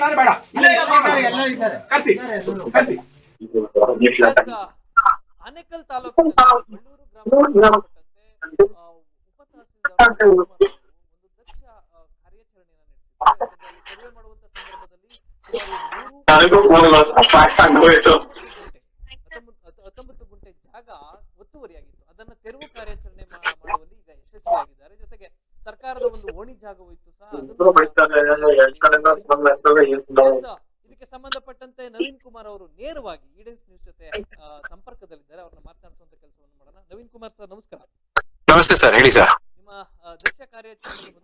ಬೇಡ. ಕರ್ಸಿ ಕರ್ಸಿ. ಆನೇಕಲ್ ತಾಲೂಕಿನ ಬಳ್ಳೂರು ಒಂದು ದಕ್ಷ ನಡೆಸಿದ್ದಾರೆ ಯಾಕಂದ್ರೆ ಅಲ್ಲಿ ಸರ್ವೆ ಮಾಡುವಂತ ಸಂದರ್ಭದಲ್ಲಿ ಸುಮಾರು ಮೂರು ಹತ್ತೊಂಬತ್ತು ಹತ್ತ- ಹತ್ತೊಂಬತ್ತು ಗುಂಟೆ ಜಾಗ ಒತ್ತುವರಿಯಾಗಿತ್ತು. ಅದನ್ನ ತೆರವು ಕಾರ್ಯಾಚರಣೆ ಮಾಡುವಲ್ಲಿ ಈಗ ಯಶಸ್ವಿಯಾಗಿದ್ದಾರೆ. ಜೊತೆಗೆ ಸರ್ಕಾರದ ಒಂದು ಓಣಿ ಜಾಗವೂ ಇತ್ತು ಸಹ. ಇದಕ್ಕೆ ಸಂಬಂಧಪಟ್ಟಂತೆ ನವೀನ್ ಕುಮಾರ್ ಅವರು ನೇರವಾಗಿ ಈಡೆನ್ಸ್ ನ್ಯೂಸ್ ಜೊತೆ ಸಂಪರ್ಕದಲ್ಲಿದ್ದಾರೆ. ಅವ್ರನ್ನ ಮಾತನಾಡಿಸುವಂತ ಕೆಲಸವನ್ನು ಮಾಡೋಣ. ನವೀನ್ ಕುಮಾರ್ ಸರ್ ನಮಸ್ಕಾರ. ನಮಸ್ತೆ ಸರ್. ಹೇಳಿ ಸರ್. ನಿಮ್ಮ ದಕ್ಷ ಅಭಿನಂದನೆಗಳು.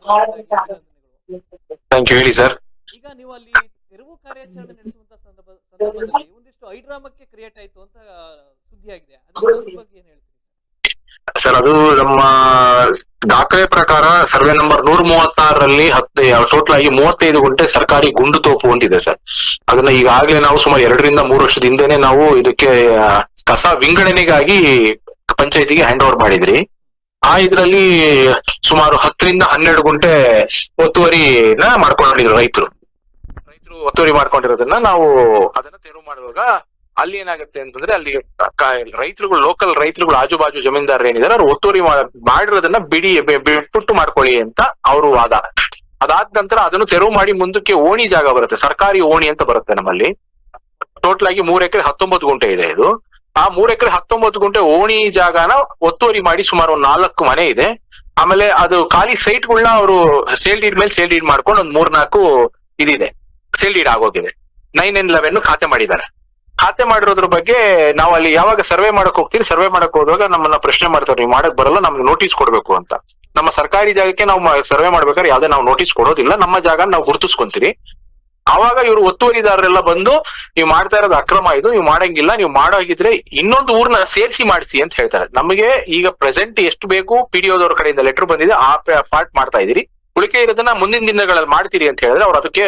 ಥ್ಯಾಂಕ್ ಯು ಹೇಳಿ ಸರ್. ಈಗ ನೀವು ಅಲ್ಲಿ ತೆರವು ಕಾರ್ಯಾಚರಣೆ ನಡೆಸುವಂತ ಸಂದರ್ಭ ಸಂದರ್ಭದಲ್ಲಿ ಒಂದಿಷ್ಟು ಐಡ್ರಾಮಕ್ಕೆ ಕ್ರಿಯೇಟ್ ಆಯ್ತು ಅಂತ ಸುದ್ದಿ ಆಗಿದೆ ಅದ್ರ ಬಗ್ಗೆ ಏನ್ ಹೇಳ್ತೀರಿ ಸರ್? ಅದು ನಮ್ಮ ದಾಖಲೆ ಪ್ರಕಾರ ಸರ್ವೆ ನಂಬರ್ ನೂರ ಮೂವತ್ತಾರರಲ್ಲಿ ಹತ್ತು ಟೋಟಲ್ ಆಗಿ ಮೂವತ್ತೈದು ಗುಂಟೆ ಸರ್ಕಾರಿ ಗುಂಡು ತೋಪು ಹೊಂದಿದೆ ಸರ್. ಅದನ್ನ ಈಗಾಗಲೇ ನಾವು ಸುಮಾರು ಎರಡರಿಂದ ಮೂರು ವರ್ಷದ ಹಿಂದೆನೆ ನಾವು ಇದಕ್ಕೆ ಕಸ ವಿಂಗಡಣೆಗಾಗಿ ಪಂಚಾಯತಿಗೆ ಹ್ಯಾಂಡ್ ಓವರ್ ಮಾಡಿದ್ರಿ. ಆ ಇದರಲ್ಲಿ ಸುಮಾರು ಹತ್ತರಿಂದ ಹನ್ನೆರಡು ಗುಂಟೆ ಒತ್ತುವರಿನ ಮಾಡ್ಕೊಂಡಿದ್ರು ರೈತರು. ರೈತರು ಒತ್ತುವರಿ ಮಾಡ್ಕೊಂಡಿರೋದನ್ನ ನಾವು ಅದನ್ನ ತೆರವು ಮಾಡುವಾಗ ಅಲ್ಲಿ ಏನಾಗುತ್ತೆ ಅಂತಂದ್ರೆ ಅಲ್ಲಿ ರೈತರುಗಳು ಲೋಕಲ್ ರೈತರುಗಳು ಆಜು ಬಾಜು ಜಮೀನ್ದಾರರು ಏನಿದ್ದಾರೆ ಅವ್ರು ಒತ್ತುವರಿ ಮಾಡಿರೋದನ್ನ ಬಿಡಿ ಬಿಟ್ಟು ಬಿಟ್ಬಿಟ್ಟು ಮಾಡ್ಕೊಳ್ಳಿ ಅಂತ ಅವರು ವಾದ ಅದಾದ ನಂತರ ಅದನ್ನು ತೆರವು ಮಾಡಿ ಮುಂದಕ್ಕೆ ಓಣಿ ಜಾಗ ಬರುತ್ತೆ, ಸರ್ಕಾರಿ ಓಣಿ ಅಂತ ಬರುತ್ತೆ ನಮ್ಮಲ್ಲಿ. ಟೋಟಲ್ ಆಗಿ ಮೂರ್ ಎಕರೆ ಹತ್ತೊಂಬತ್ತು ಗುಂಟೆ ಇದೆ ಇದು. ಆ ಮೂರ್ ಎಕರೆ ಹತ್ತೊಂಬತ್ತು ಗುಂಟೆ ಓಣಿ ಜಾಗನ ಒತ್ತುವರಿ ಮಾಡಿ ಸುಮಾರು ಒಂದ್ ನಾಲ್ಕು ಮನೆ ಇದೆ. ಆಮೇಲೆ ಅದು ಖಾಲಿ ಸೈಟ್ಗಳನ್ನ ಅವರು ಸೇಲ್ ಡೀಡ್ ಮೇಲೆ ಸೇಲ್ ಡೀಡ್ ಮಾಡ್ಕೊಂಡು ಒಂದ್ ಮೂರ್ನಾಲ್ಕು ಇದಿದೆ. ಸೇಲ್ ಡೀಡ್ ಆಗೋಗಿದೆ. ನೈನ್ ಎನ್ ಲೆವೆನ್ ಖಾತೆ ಮಾಡಿದ್ದಾರೆ. ಖಾತೆ ಮಾಡಿರೋದ್ರ ಬಗ್ಗೆ ನಾವು ಅಲ್ಲಿ ಯಾವಾಗ ಸರ್ವೆ ಮಾಡಕ್ ಹೋಗ್ತೀವಿ ಸರ್ವೆ ಮಾಡಕ್ ಹೋದಾಗ ನಮ್ಮನ್ನ ಪ್ರಶ್ನೆ ಮಾಡ್ತಾರೆ, ನೀವು ಮಾಡಕ್ ಬರಲ್ಲ, ನಮ್ಗೆ ನೋಟಿಸ್ ಕೊಡ್ಬೇಕು ಅಂತ. ನಮ್ಮ ಸರ್ಕಾರಿ ಜಾಗಕ್ಕೆ ನಾವು ಸರ್ವೆ ಮಾಡ್ಬೇಕಾದ್ರೆ ಯಾವ್ದೇ ನಾವು ನೋಟಿಸ್ ಕೊಡೋದಿಲ್ಲ, ನಮ್ಮ ಜಾಗ ನಾವು ಗುರುತಿಸ್ಕೊಂತೀವಿ. ಅವಾಗ ಇವರು ಒತ್ತುವರಿದಾರರೆಲ್ಲ ಬಂದು, ನೀವು ಮಾಡ್ತಾ ಇರೋದು ಅಕ್ರಮ ಇದು, ನೀವು ಮಾಡಂಗಿಲ್ಲ, ನೀವು ಮಾಡೋಗಿದ್ರೆ ಇನ್ನೊಂದು ಊರ್ನ ಸೇರಿಸಿ ಮಾಡಿಸಿ ಅಂತ ಹೇಳ್ತಾರೆ. ನಮಗೆ ಈಗ ಪ್ರೆಸೆಂಟ್ ಎಷ್ಟು ಬೇಕು ಪಿ ಡಿ ಕಡೆಯಿಂದ ಲೆಟರ್ ಬಂದಿದೆ, ಆ ಪಾರ್ಟ್ ಮಾಡ್ತಾ ಇದೀರಿ ಉಳಿಕೆ ಇರೋದನ್ನ ಮುಂದಿನ ದಿನಗಳಲ್ಲಿ ಮಾಡ್ತೀರಿ ಅಂತ ಹೇಳಿದ್ರೆ ಅವ್ರು ಅದಕ್ಕೆ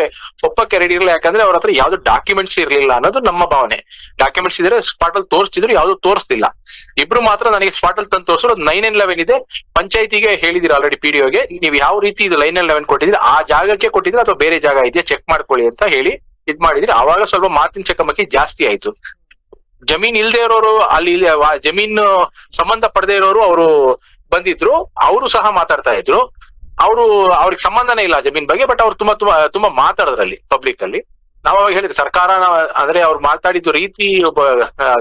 ಒಪ್ಪಕ್ಕೆ ರೆಡಿ ಇರಲಿಲ್ಲ ಯಾಕಂದ್ರೆ ಅವ್ರ ಹತ್ರ ಯಾವ್ದು ಡಾಕ್ಯುಮೆಂಟ್ಸ್ ಇರಲಿಲ್ಲ ಅನ್ನೋದು ನಮ್ಮ ಭಾವನೆ. ಡಾಕ್ಯುಮೆಂಟ್ಸ್ ಇದ್ರೆ ಸ್ಪಾಟ್ ಅಲ್ಲಿ ತೋರಿಸ್ತಿದ್ರು, ಯಾವ್ದು ತೋರಿಸ್ತಿಲ್ಲ. ಇಬ್ರು ಮಾತ್ರ ನನಗೆ ಸ್ಪಾಟ್ ಅಲ್ಲಿ ತಂದು ತೋರಿಸೋದು ನೈನ್ ಅಂಡ್ ಲೆವೆನ್ ಇದೆ. ಪಂಚಾಯತಿಗೆ ಹೇಳಿದಿರ ಆಲ್ರೆಡಿ ಪಿ ಗೆ. ನೀವು ಯಾವ ರೀತಿ ಇದು ಲೈನ್ ಅಂಡ್ ಲೆವೆನ್ ಕೊಟ್ಟಿದ್ರೆ ಆ ಜಾಗಕ್ಕೆ ಕೊಟ್ಟಿದ್ರೆ ಅಥವಾ ಬೇರೆ ಜಾಗ ಇದೆಯಾ? ಚೆಕ್ ಮಾಡ್ಕೊಳ್ಳಿ ಅಂತ ಹೇಳಿ ಇದ್ ಮಾಡಿದ್ರೆ. ಅವಾಗ ಸ್ವಲ್ಪ ಮಾತಿನ ಚಕಮಕಿ ಜಾಸ್ತಿ ಆಯ್ತು. ಜಮೀನ್ ಇಲ್ದೇ ಇರೋರು, ಅಲ್ಲಿ ಜಮೀನು ಸಂಬಂಧ ಪಡೆದೇ ಇರೋರು ಅವರು ಬಂದಿದ್ರು. ಅವರು ಸಹ ಮಾತಾಡ್ತಾ ಇದ್ರು. ಅವರು, ಅವ್ರಿಗೆ ಸಂಬಂಧನೇ ಇಲ್ಲ ಜಮೀನ್ ಬಗ್ಗೆ ಬಟ್ ಅವ್ರು ತುಂಬಾ ತುಂಬಾ ತುಂಬಾ ಮಾತಾಡೋದ್ರಲ್ಲಿ ಪಬ್ಲಿಕ್ ಅಲ್ಲಿ. ನಾವು ಅವಾಗ ಹೇಳಿದ್ವಿ, ಸರ್ಕಾರ ಅಂದ್ರೆ ಅವ್ರು ಮಾತಾಡಿದ್ದು ರೀತಿ ಒಬ್ಬ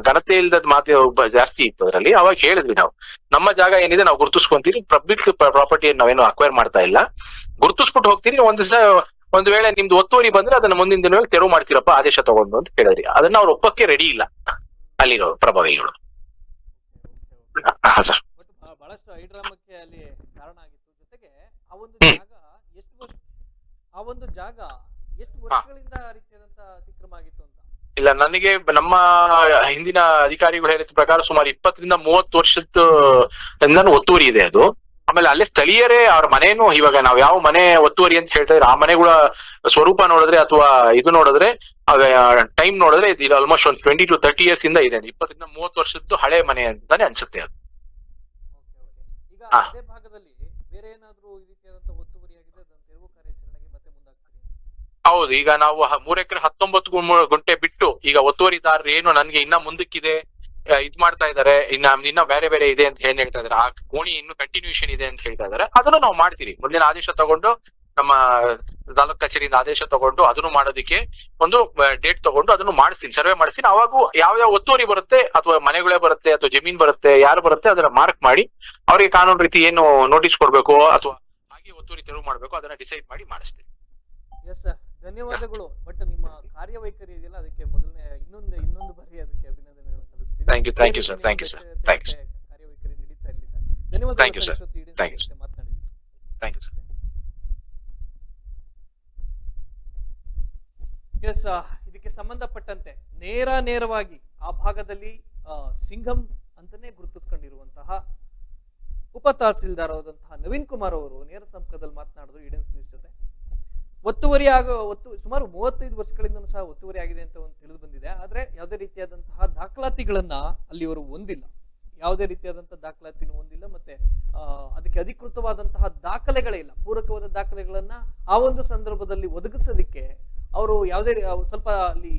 ಘನತೆ ಇಲ್ಲದ ಮಾತು ಜಾಸ್ತಿ ಇತ್ತು ಅದರಲ್ಲಿ. ಅವಾಗ ಹೇಳಿದ್ವಿ ನಾವು, ನಮ್ಮ ಜಾಗ ಏನಿದೆ ನಾವು ಗುರ್ತಿಸ್ಕೊಂತೀರಿ ಪಬ್ಲಿಕ್ ಪ್ರಾಪರ್ಟಿ ನಾವೇನು ಅಕ್ವೈರ್ ಮಾಡ್ತಾ ಇಲ್ಲ. ಗುರುತಿಸ್ಬಿಟ್ಟು ಹೋಗ್ತೀರಿ, ಒಂದ್ ದಿವಸ, ಒಂದ್ ವೇಳೆ ನಿಮ್ದು ಒತ್ತುವರಿ ಬಂದ್ರೆ ಅದನ್ನ ಮುಂದಿನ ದಿನಗಳಲ್ಲಿ ತೆರವು ಮಾಡ್ತೀರಪ್ಪ, ಆದೇಶ ತಗೊಂಡು ಅಂತ ಹೇಳಿದ್ರಿ. ಅದನ್ನ ಅವ್ರು ಒಪ್ಪಕ್ಕೆ ರೆಡಿ ಇಲ್ಲ, ಅಲ್ಲಿರೋ ಪ್ರಭಾವಿಗಳು. ಹಾ, ಸರ್. ಬಹಳಷ್ಟು ಹೈಡ್ರಾಮಕ್ಕೆ ಅಲ್ಲಿ ಕಾರಣ ಆಗಿತ್ತು ಜೊತೆಗೆ ಆ ಒಂದು ಹ್ಮ್. ಜಾಗ ಎಷ್ಟು ವರ್ಷ ಆ ಒಂದು ಜಾಗ ಎಷ್ಟು ವರ್ಷಗಳಿಂದ ರೀತಿಯಾದಂತ ಅತಿಕ್ರಮ ಆಗಿತ್ತು ಅಂತ? ಇಲ್ಲ ನನಗೆ ನಮ್ಮ ಹಿಂದಿನ ಅಧಿಕಾರಿಗಳು ಹೇಳಿದ ಪ್ರಕಾರ ಸುಮಾರು ಇಪ್ಪತ್ತರಿಂದ ಮೂವತ್ತು ವರ್ಷದ ಒತ್ತುವರಿ ಇದೆ ಅದು. ಆಮೇಲೆ ಅಲ್ಲೇ ಸ್ಥಳೀಯರೇ ಅವ್ರ ಮನೇನು ಇವಾಗ ನಾವ್ ಯಾವ ಮನೆ ಒತ್ತುವರಿ ಅಂತ ಹೇಳ್ತಾ ಇದ್ರೆ ಆ ಮನೆಗಳ ಸ್ವರೂಪ ನೋಡಿದ್ರೆ ಅಥವಾ ಇದು ನೋಡಿದ್ರೆ ಟೈಮ್ ನೋಡಿದ್ರೆ ಇದು ಆಲ್ಮೋಸ್ಟ್ ಒಂದು ಟ್ವೆಂಟಿ ಟು ತರ್ಟಿ ಇಯರ್ಸ್ ಇಂದ ಇದೆ. ಇಪ್ಪತ್ತರಿಂದ ಮೂವತ್ತು ವರ್ಷದ್ದು ಹಳೆ ಮನೆ ಅಂತಾನೆ ಅನ್ಸುತ್ತೆ ಅದು. ಈಗ. ಅದೇ ಭಾಗದಲ್ಲಿ ಬೇರೆ ಏನಾದ್ರೂ ಈ ಒತ್ತುವರಿ ಆಗಿದೆ ಅದನ್ನ ತೆರವು ಕಾರ್ಯಾಚರಣೆಗೆ ಮತ್ತೆ ಮುಂದಾಗ್ತೀರಿ ಹೌದು, ಈಗ ನಾವು ಮೂರ್ ಎಕರೆ ಹತ್ತೊಂಬತ್ತು ಗುಂಟೆ ಬಿಟ್ಟು ಈಗ ಒತ್ತುವರಿದಾರರು ಏನು ನನ್ಗೆ ಇನ್ನ ಮುಂದಕ್ಕಿದೆ ಇದ್ ಮಾಡ್ತಾ ಇದಾರೆ, ಇನ್ನ ಇನ್ನ ಬೇರೆ ಬೇರೆ ಇದೆ ಅಂತ ಏನ್ ಹೇಳ್ತಾ ಇದಾರೆ, ಆ ಕೋಣಿ ಇನ್ನು ಕಂಟಿನ್ಯೂಷನ್ ಇದೆ ಅಂತ ಹೇಳ್ತಾ ಇದಾರೆ, ಅದನ್ನು ನಾವು ಮಾಡ್ತೀವಿ. ಮುಂದಿನ ಆದೇಶ ತಗೊಂಡು ನಮ್ಮ ತಾಲೂಕ್ ಕಚೇರಿಯಿಂದ ಆದೇಶ ತಗೊಂಡು ಅದನ್ನು ಮಾಡೋದಕ್ಕೆ ಒಂದು ಡೇಟ್ ತಗೊಂಡು ಅದನ್ನು ಮಾಡಿಸ್ತೀನಿ ಸರ್ವೆ ಮಾಡಿಸ್ತೀನಿ. ಅವಾಗ ಯಾವ ಯಾವ ಒತ್ತುವರಿ ಬರುತ್ತೆ ಅಥವಾ ಮನೆಗಳೇ ಬರುತ್ತೆ ಅಥವಾ ಜಮೀನ್ ಬರುತ್ತೆ, ಯಾರು ಬರುತ್ತೆ ಅದನ್ನ ಮಾರ್ಕ್ ಮಾಡಿ ಅವ್ರಿಗೆ ಕಾನೂನು ರೀತಿ ಏನು ನೋಟಿಸ್ ಕೊಡ್ಬೇಕು ಅಥವಾ ಹಾಗೆ ಒತ್ತುವರಿ ತೆರವು ಮಾಡ್ಬೇಕು, ಅದನ್ನ ಡಿಸೈಡ್ ಮಾಡಿ ಮಾಡಿಸ್ತೀನಿ. ಧನ್ಯವಾದಗಳು. ಬಟ್ ನಿಮ್ಮ ಕಾರ್ಯವೈಖರಿ ಇದೆಯಲ್ಲ ಅದಕ್ಕೆ ಮೊದಲನೇ ಇನ್ನೊಂದು ಇನ್ನೊಂದು ಬಾರಿ ಅದಕ್ಕೆ ಅಭಿನಂದನೆಗಳು ಸಲ್ಲಿಸ್ತೀವಿ thank you thank you sir thank you sir thank you ಕಾರ್ಯವೈಖರಿ ನಡೀತಾ ಇರಲಿ ಸರ್ ಧನ್ಯವಾದಗಳು Thank you, sir thank you sir ಮಾತನಾಡಿದ್ವಿ thank you sir yes ಇದಕ್ಕೆ ಸಂಬಂಧಪಟ್ಟಂತೆ ನೇರ ನೇರವಾಗಿ ಆ ಭಾಗದಲ್ಲಿ ಸಿಂಘಂ ಅಂತಾನೆ ಗುರುತಿಸ್ಕೊಂಡಿರುವಂತಹ ಉಪ ತಹಸೀಲ್ದಾರ್ ಆದಂತಹ ನವೀನ್ ಕುಮಾರ್ ಅವರು ನೇರ ಸಂಪರ್ಕದಲ್ಲಿ ಮಾತನಾಡಿದ್ರು ಈಡೆನ್ಸ್ ನ್ಯೂಸ್ ಜೊತೆ. ಒತ್ತುವರಿ ಆಗೋ ಒತ್ತು ಸುಮಾರು ಮೂವತ್ತೈದು ವರ್ಷಗಳಿಂದ ಸಹ ಒತ್ತುವರಿ ಆಗಿದೆ ಅಂತ ಒಂದು ತಿಳಿದು ಬಂದಿದೆ. ಆದ್ರೆ ಯಾವುದೇ ರೀತಿಯಾದಂತಹ ದಾಖಲಾತಿಗಳನ್ನ ಅಲ್ಲಿ ಅವರು ಹೊಂದಿಲ್ಲ. ಯಾವುದೇ ರೀತಿಯಾದಂತಹ ದಾಖಲಾತಿನೂ ಹೊಂದಿಲ್ಲ ಮತ್ತೆ ಅದಕ್ಕೆ ಅಧಿಕೃತವಾದಂತಹ ದಾಖಲೆಗಳೇ ಇಲ್ಲ. ಪೂರಕವಾದ ದಾಖಲೆಗಳನ್ನ ಆ ಒಂದು ಸಂದರ್ಭದಲ್ಲಿ ಒದಗಿಸೋದಿಕ್ಕೆ ಅವರು ಯಾವುದೇ ಸ್ವಲ್ಪ ಅಲ್ಲಿ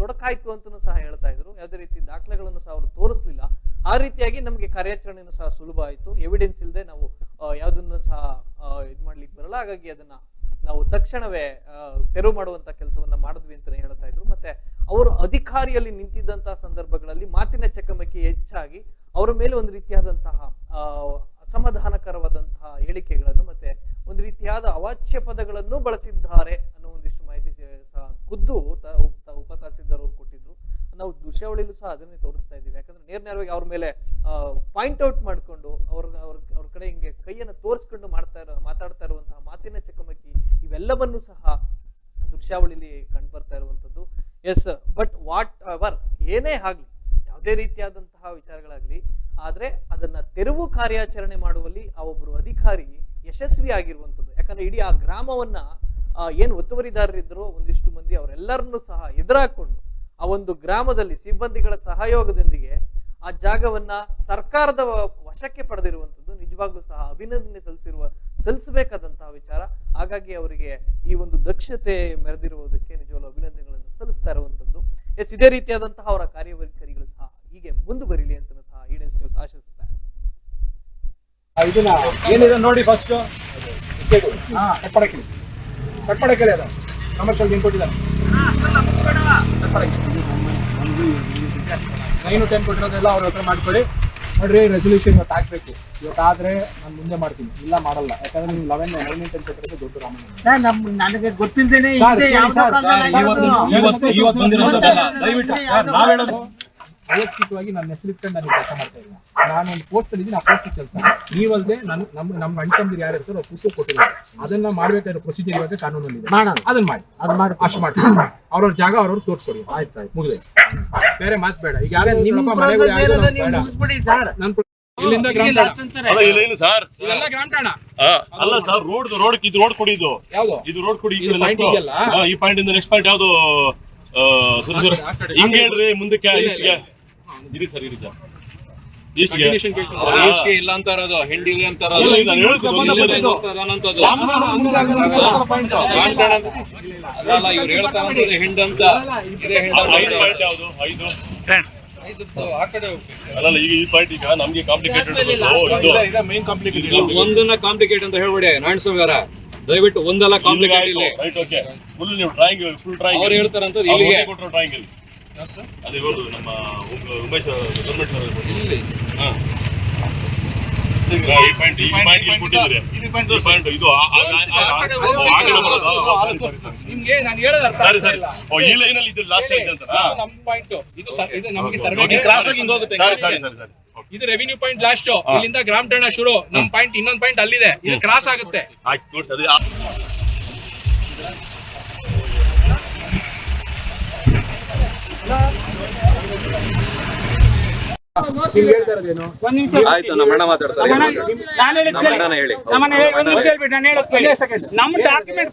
ತೊಡಕಾಯಿತು ಅಂತಲೂ ಸಹ ಹೇಳ್ತಾ ಇದ್ರು. ಯಾವುದೇ ರೀತಿ ದಾಖಲೆಗಳನ್ನು ಸಹ ಅವರು ತೋರಿಸ್ಲಿಲ್ಲ. ಆ ರೀತಿಯಾಗಿ ನಮಗೆ ಕಾರ್ಯಾಚರಣೆಯನ್ನು ಸಹ ಸುಲಭ ಆಯಿತು. ಎವಿಡೆನ್ಸ್ ಇಲ್ಲದೆ ನಾವು ಯಾವುದನ್ನು ಸಹ ಇದು ಮಾಡ್ಲಿಕ್ಕೆ ಬರಲ್ಲ. ಹಾಗಾಗಿ ಅದನ್ನ ನಾವು ತಕ್ಷಣವೇ ತೆರವು ಮಾಡುವಂತ ಕೆಲಸವನ್ನ ಮಾಡಿದ್ವಿ ಅಂತಾನೆ ಹೇಳ್ತಾ ಇದ್ರು. ಮತ್ತೆ ಅವರು ಅಧಿಕಾರಿಯಲ್ಲಿ ನಿಂತಿದ್ದಂತಹ ಸಂದರ್ಭಗಳಲ್ಲಿ ಮಾತಿನ ಚಕಮಕಿ ಹೆಚ್ಚಾಗಿ ಅವರ ಮೇಲೆ ಒಂದು ರೀತಿಯಾದಂತಹ ಅಸಮಾಧಾನಕರವಾದಂತಹ ಹೇಳಿಕೆಗಳನ್ನು ಮತ್ತೆ ಒಂದು ರೀತಿಯಾದ ಅವಾಚ್ಯ ಪದಗಳನ್ನು ಬಳಸಿದ್ದಾರೆ ಅನ್ನೋ ಒಂದಿಷ್ಟು ಮಾಹಿತಿ ಸಹ ಖುದ್ದು ಉಪ ತಹಸೀಲ್ದಾರ್ ಅವರು ನಾವು ದೃಶ್ಯಾವಳಿಲೂ ಸಹ ಅದನ್ನೇ ತೋರಿಸ್ತಾ ಇದ್ದೀವಿ. ಯಾಕಂದ್ರೆ ನೇರ ನೇರವಾಗಿ ಅವ್ರ ಮೇಲೆ ಪಾಯಿಂಟ್ ಔಟ್ ಮಾಡಿಕೊಂಡು ಅವ್ರ ಅವ್ರ ಅವ್ರ ಕಡೆ ಹಿಂಗೆ ಕೈಯನ್ನು ತೋರಿಸ್ಕೊಂಡು ಮಾಡ್ತಾ ಇರೋ, ಮಾತಾಡ್ತಾ ಇರುವಂತಹ ಮಾತಿನ ಚಕಮಕಿ ಇವೆಲ್ಲವನ್ನೂ ಸಹ ದೃಶ್ಯಾವಳಿಲಿ ಕಂಡು ಬರ್ತಾ ಇರುವಂಥದ್ದು. ಎಸ್ ಬಟ್ ವಾಟ್ ಅವರ್ ಏನೇ ಆಗಲಿ, ಯಾವುದೇ ರೀತಿಯಾದಂತಹ ವಿಚಾರಗಳಾಗಲಿ, ಆದರೆ ಅದನ್ನ ತೆರವು ಕಾರ್ಯಾಚರಣೆ ಮಾಡುವಲ್ಲಿ ಆ ಒಬ್ಬರು ಅಧಿಕಾರಿ ಯಶಸ್ವಿ ಆಗಿರುವಂಥದ್ದು. ಯಾಕಂದ್ರೆ ಇಡೀ ಆ ಗ್ರಾಮವನ್ನ ಏನು ಒತ್ತುವರಿದಾರರಿದ್ದರೋ ಒಂದಿಷ್ಟು ಮಂದಿ ಅವರೆಲ್ಲರನ್ನೂ ಸಹ ಎದುರಾಕೊಂಡು ಆ ಒಂದು ಗ್ರಾಮದಲ್ಲಿ ಸಿಬ್ಬಂದಿಗಳ ಸಹಯೋಗದೊಂದಿಗೆ ಆ ಜಾಗವನ್ನ ಸರ್ಕಾರದ ವಶಕ್ಕೆ ಪಡೆದಿರುವಂಥದ್ದು ನಿಜವಾಗ್ಲೂ ಸಹ ಅಭಿನಂದನೆ ಸಲ್ಲಿಸಿರುವ, ಸಲ್ಲಿಸಬೇಕಾದಂತಹ ವಿಚಾರ. ಹಾಗಾಗಿ ಅವರಿಗೆ ಈ ಒಂದು ದಕ್ಷತೆ ಮೆರೆದಿರುವುದಕ್ಕೆ ನಿಜವಾಗ್ಲೂ ಅಭಿನಂದನೆಗಳನ್ನು ಸಲ್ಲಿಸ್ತಾ ಇರುವಂಥದ್ದು. ಎಸ್, ಇದೇ ರೀತಿಯಾದಂತಹ ಅವರ ಕಾರ್ಯವೈಖರಿಗಳು ಸಹ ಹೀಗೆ ಮುಂದುವರಿಲಿ ಅಂತ ಸಹ ಈಡೆನ್ಸ್ ನ್ಯೂಸ್ ನೋಡಿ ಫಸ್ಟ್ ಕಮರ್ಷಿಯಲ್ ಏನು ಕೊಟ್ಟಿದ್ದಾರೆ. ನೈನು ಟೆನ್ ಕೊಟ್ಟಿರೋದೆಲ್ಲ ಅವ್ರ ಹತ್ರ ಮಾಡ್ಕೊಳ್ಳಿ. ನೋಡ್ರಿ ರೆಸೊಲ್ಯೂಷನ್ ಇವತ್ತು ಹಾಕ್ಬೇಕು. ಇವತ್ತಾದ್ರೆ ನಾನು ಮುಂದೆ ಮಾಡ್ತೀನಿ. ಇಲ್ಲ ಮಾಡಲ್ಲ. ಯಾಕಂದ್ರೆ ನೀವು ಲೆವೆನ್ ನೈನ್ ಟೆನ್ ಕೊಟ್ಟಿರೋದು ದೊಡ್ಡ ರಾಮಣ್ಣ. ನನಗೆ ಇವತ್ತು- ಇವತ್ತು- ಇವತ್ತು ಬಂದಿರೋದಲ್ಲ. ದಯವಿಟ್ಟು ವೈಯಕ್ತಿಕವಾಗಿ ನನ್ನ ಹೆಸರಿಟ್ಕೊಂಡು ನಾನು ಕೆಲಸ ಮಾಡ್ತಾ ಇಲ್ಲ ನಾನು ಒಂದು ಪೋಸ್ಟ್ ಅಲ್ಲಿ ಆ ಪೋಸ್ಟ್ ಕೆಲಸ ನೀವಲ್ಲದೆ ನಾನು ನಮ್ಮ ನಮ್ಮ ಅಣ್ತಂದಿರು ಯಾರು ಇರ್ತಾರೋ ಅವ್ರು ಕೊಟ್ಟಿಲ್ಲ ಕೊಟ್ಟಿದ್ದಾರೆ. ಅದನ್ನ ಮಾಡ್ಬೇಕಾದ್ರೆ ಪ್ರೊಸೀಜರ್ ಇವಾಗ ಕಾನೂನಲ್ಲಿ ಮಾಡೋಣ. ಅದನ್ನ ಮಾಡಿ. ಅದ್ ಮಾಡಿ ಅಷ್ಟು ಮಾಡಿ. ಅವ್ರವ್ರ ಜಾಗ ಅವ್ರವ್ರು ತೋರಿಸ್ಕೊಡಿ. ಆಯ್ತು ಆಯ್ತು ಮುಗಿದೆ ಬೇರೆ ಮಾತು ಬೇಡ. ಈಗ ಯಾರು ಇಲ್ಲಿಂದ ಗ್ರಾಮ. ಅಲ್ಲ ಸರ್. ಇವೆಲ್ಲ ಗ್ರಾಮ ಠಾಣ ಅಲ್ಲ ಸರ್ ರೋಡ್ ರೋಡ್ ಇದು ರೋಡ್ ಕೊಡಿ ಇದು. ಯಾವ್ದು? ಇದು ರೋಡ್ ಕೊಡಿ ಈ ಪಾಯಿಂಟ್ ಇಂದ ನೆಕ್ಸ್ಟ್ ಪಾಯಿಂಟ್ ಯಾವ್ದು. ಹಿಂಗ್ ಹೇಳ್ರಿ ಮುಂದಕ್ಕೆ ಇರಿ ಸರ್ ಇರಿ ಸರ್ ಇಲ್ಲ ಅಂತ ಇರೋದು ಅಂತ ಇರೋದು ಇಲ್ಲ, ನಾನು ಹೇಳೋದು ಇಲ್ಲೇ ಇಲ್ಲ. ಅದಂತದ್ದು. ಅಲ್ಲ ಅಲ್ಲ ಇವ್ರು ಹೇಳ್ತಾ ಇರೋದು ಹಿಂಡ್ ಅಂತ ಇದೇ ಹಿಂಡ್ ಐದು ಪಾಯಿಂಟ್ ಯಾವ್ದು ಐದು ಐದದ್ದು ಆ ಕಡೆ ಹೋಗ್ಬೇಕು. ಅಲ್ಲಲ್ಲ ಈಗ ಈ ಪಾಯಿಂಟ್ ಈಗ ನಮ್ಗೆ ಕಾಂಪ್ಲಿಕೇಟೆಡ್ ಇದು ಮೇನ್ ಕಾಂಪ್ಲಿಕೇಟೆಡ್ ಒಂದನ್ನ ಕಾಂಪ್ಲಿಕೇಟ್ ಅಂತ ಹೇಳ್ಬೇಡಿ ನಾರಾಯಣಸ್ವಾಮಿ ದಯವಿಟ್ಟು ಒಂದಲ್ಲ ಕಾಂಪ್ಲಿಕೇಟ್ ಇಲ್ಲಿ ರೈಟ್ ಓಕೆ ಫುಲ್ ನೀವು ಡ್ರಾಯಿಂಗ್ ಫುಲ್ ಡ್ರಾಯಿಂಗ್ ಅವ್ರು ಹೇಳ್ತಾರಂತ ಇಲ್ಲಿಗೆ ಕೊಟ್ಟರು ಡ್ರಾಯಿಂಗ್ ಅಲ್ಲಿ ಅದೇ ಇವ್ರದ್ದು ನಮ್ಮ ಉಮ್- ಉಮೇಶ್ ಗೌರ್ಮೆಂಟ್ ಇಲ್ಲಿ ಹಾ. ಈಗ ಈ ಪಾಯಿಂಟ್ ಈ ಪಾಯಿಂಟ್ ಇಲ್ಲಿ ಕೊಟ್ಟಿದ್ದಾರೆ ಈ ಪಾಯಿಂಟ್ ಇದು ಆ- ಆ- ಆ- ಆ- ಆ- ಆ ಕಡೆ ಬರೋದು. ನಿಮ್ಗೆ ನಾನು ಹೇಳೋದು ಅರ್ಥ ಸರಿ ಸರಿ ಓ ಈ ಲೈನ್ ಅಲ್ಲಿ ಇದು ಲಾಸ್ಟ್ ಲೈನ್ ಅಂತ ಇದು ನಮ್ಮ ಪಾಯಿಂಟ್ ಇದು ಸ- ಇದು ನಮಗೆ ಸರ್ವೆ ಸರಿ ಸರಿ ಸರಿ ಸರಿ ಇದು ರೆವಿನ್ಯೂ ಪಾಯಿಂಟ್ ಲಾಸ್ಟ್ ಇಲ್ಲಿಂದ ಗ್ರಾಮ ಠಾಣ ಶುರು ನಮ್ ಪಾಯಿಂಟ್ ಇನ್ನೊಂದ್ ಪಾಯಿಂಟ್ ಅಲ್ಲಿದೆ ಇದು ಕ್ರಾಸ್ ಆಗುತ್ತೆ ಆಯ್ತು ನೋಡಿ ಸರಿ ಆ- ಆಯ್ತು ನಮ್ಮ ಅಣ್ಣ ಮಾತಾಡ್ತಾರೆ. ನಾನು ಹೇಳಿದ್ ನಮ್ಮ ಅಣ್ಣನ ಹೇಳಿ. ನಮ್ಮನ್ನ ಹೇಳಿ, ಒಂದ್ ನಿಮಿಷ ಹೇಳ್ಬಿಡಿ, ನಾನು ಹೇಳೋದ್ ನಮ್ಮ ಡಾಕ್ಯುಮೆಂಟ್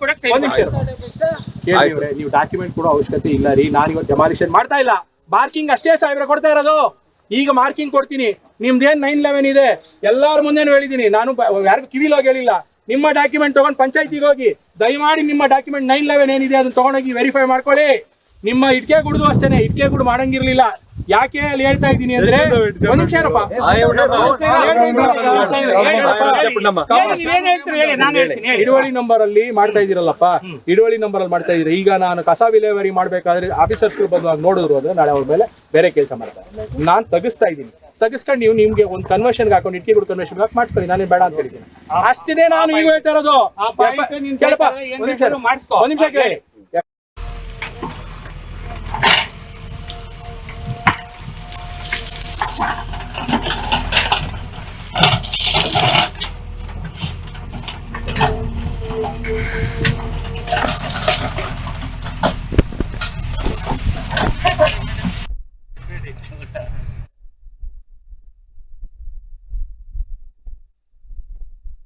ಇವ್ರೆ, ನೀವು ಡಾಕ್ಯುಮೆಂಟ್ ಕೊಡೋ ಅವಶ್ಯಕತೆ ಇಲ್ಲ ರೀ. ನಾನು ಇವತ್ತು ಡೆಮಾಲಿಷನ್ ಮಾಡ್ತಾ ಇಲ್ಲ. ಮಾರ್ಕಿಂಗ್ ಅಷ್ಟೇ ಸಾವಿರ ಕೊಡ್ತಾ ಇರೋದು. ಈಗ ಮಾರ್ಕಿಂಗ್ ಕೊಡ್ತೀನಿ. ನಿಮ್ದೇನ್ ನೈನ್ ಲೆವೆನ್ ಇದೆ? ಎಲ್ಲಾರ ಮುಂದೆನೂ ಹೇಳಿದೀನಿ. ನಾನು ಯಾರಿಗೂ ಕಿವಿಲೋಗಿ ಹೇಳಿಲ್ಲ. ನಿಮ್ಮ ಡಾಕ್ಯುಮೆಂಟ್ ತಗೊಂಡು ಪಂಚಾಯತಿಗೆ ಹೋಗಿ. ದಯಮಾಡಿ ನಿಮ್ಮ ಡಾಕ್ಯುಮೆಂಟ್ ನೈನ್ ಲೆವೆನ್ ಏನಿದೆ ಅದನ್ನ ತಗೊಂಡೋಗಿ ವೆರಿಫೈ ಮಾಡ್ಕೊಳ್ಳಿ. ನಿಮ್ಮ ಇಟ್ಕೆ ಗುಡ್ದು ಅಷ್ಟೇನೆ ಇಟ್ಕೆ ಗುಡ್ ಮಾಡಂಗಿರ್ಲಿಲ್ಲ. ಯಾಕೆ ಅಲ್ಲಿ ಹೇಳ್ತಾ ಇದ್ದೀನಿ ಅಂದ್ರೆ. ಹಿಡುವಳಿ ನಂಬರ್ ಅಲ್ಲಿ ಮಾಡ್ತಾ ಇದೀರಲ್ಲಪ್ಪ ಹಿಡುವಳಿ ನಂಬರ್ ಅಲ್ಲಿ ಮಾಡ್ತಾ ಇದ್ರೆ ಈಗ ನಾನು ಕಸ ವಿಲೇವರಿ ಮಾಡ್ಬೇಕಾದ್ರೆ ಆಫೀಸರ್ಸ್ ಬಂದಾಗ ನೋಡಿದ್ರು ಅಂದ್ರೆ ನಾಳೆ ಅವ್ರ ಮೇಲೆ ಬೇರೆ ಕೆಲಸ ಮಾಡ್ತಾರೆ. ನಾನ್ ತೆಗಿಸ್ತಾ ಇದ್ದೀನಿ. ತೆಗಿಸ್ಕೊಂಡು ನೀವು ನಿಮ್ಗೆ ಒಂದು ಕನ್ವರ್ಷನ್ ಹಾಕೊಂಡು ಇಟ್ಕೆ ಗುಡ್ ಕನ್ವರ್ಷನ್ ಹಾಕಿ ಮಾಡ್ಕೊಳ್ಳಿ. ನಾನೇ ಬೇಡ ಅಂತ ಹೇಳಿದ್ದೀನಿ. ಅಷ್ಟೇ ನಾನು ಈಗ ಹೇಳ್ತಾ ಇರೋದು. ಒಂದ್ ನಿಮಿಷ ಕೇಳಿ. Thank you.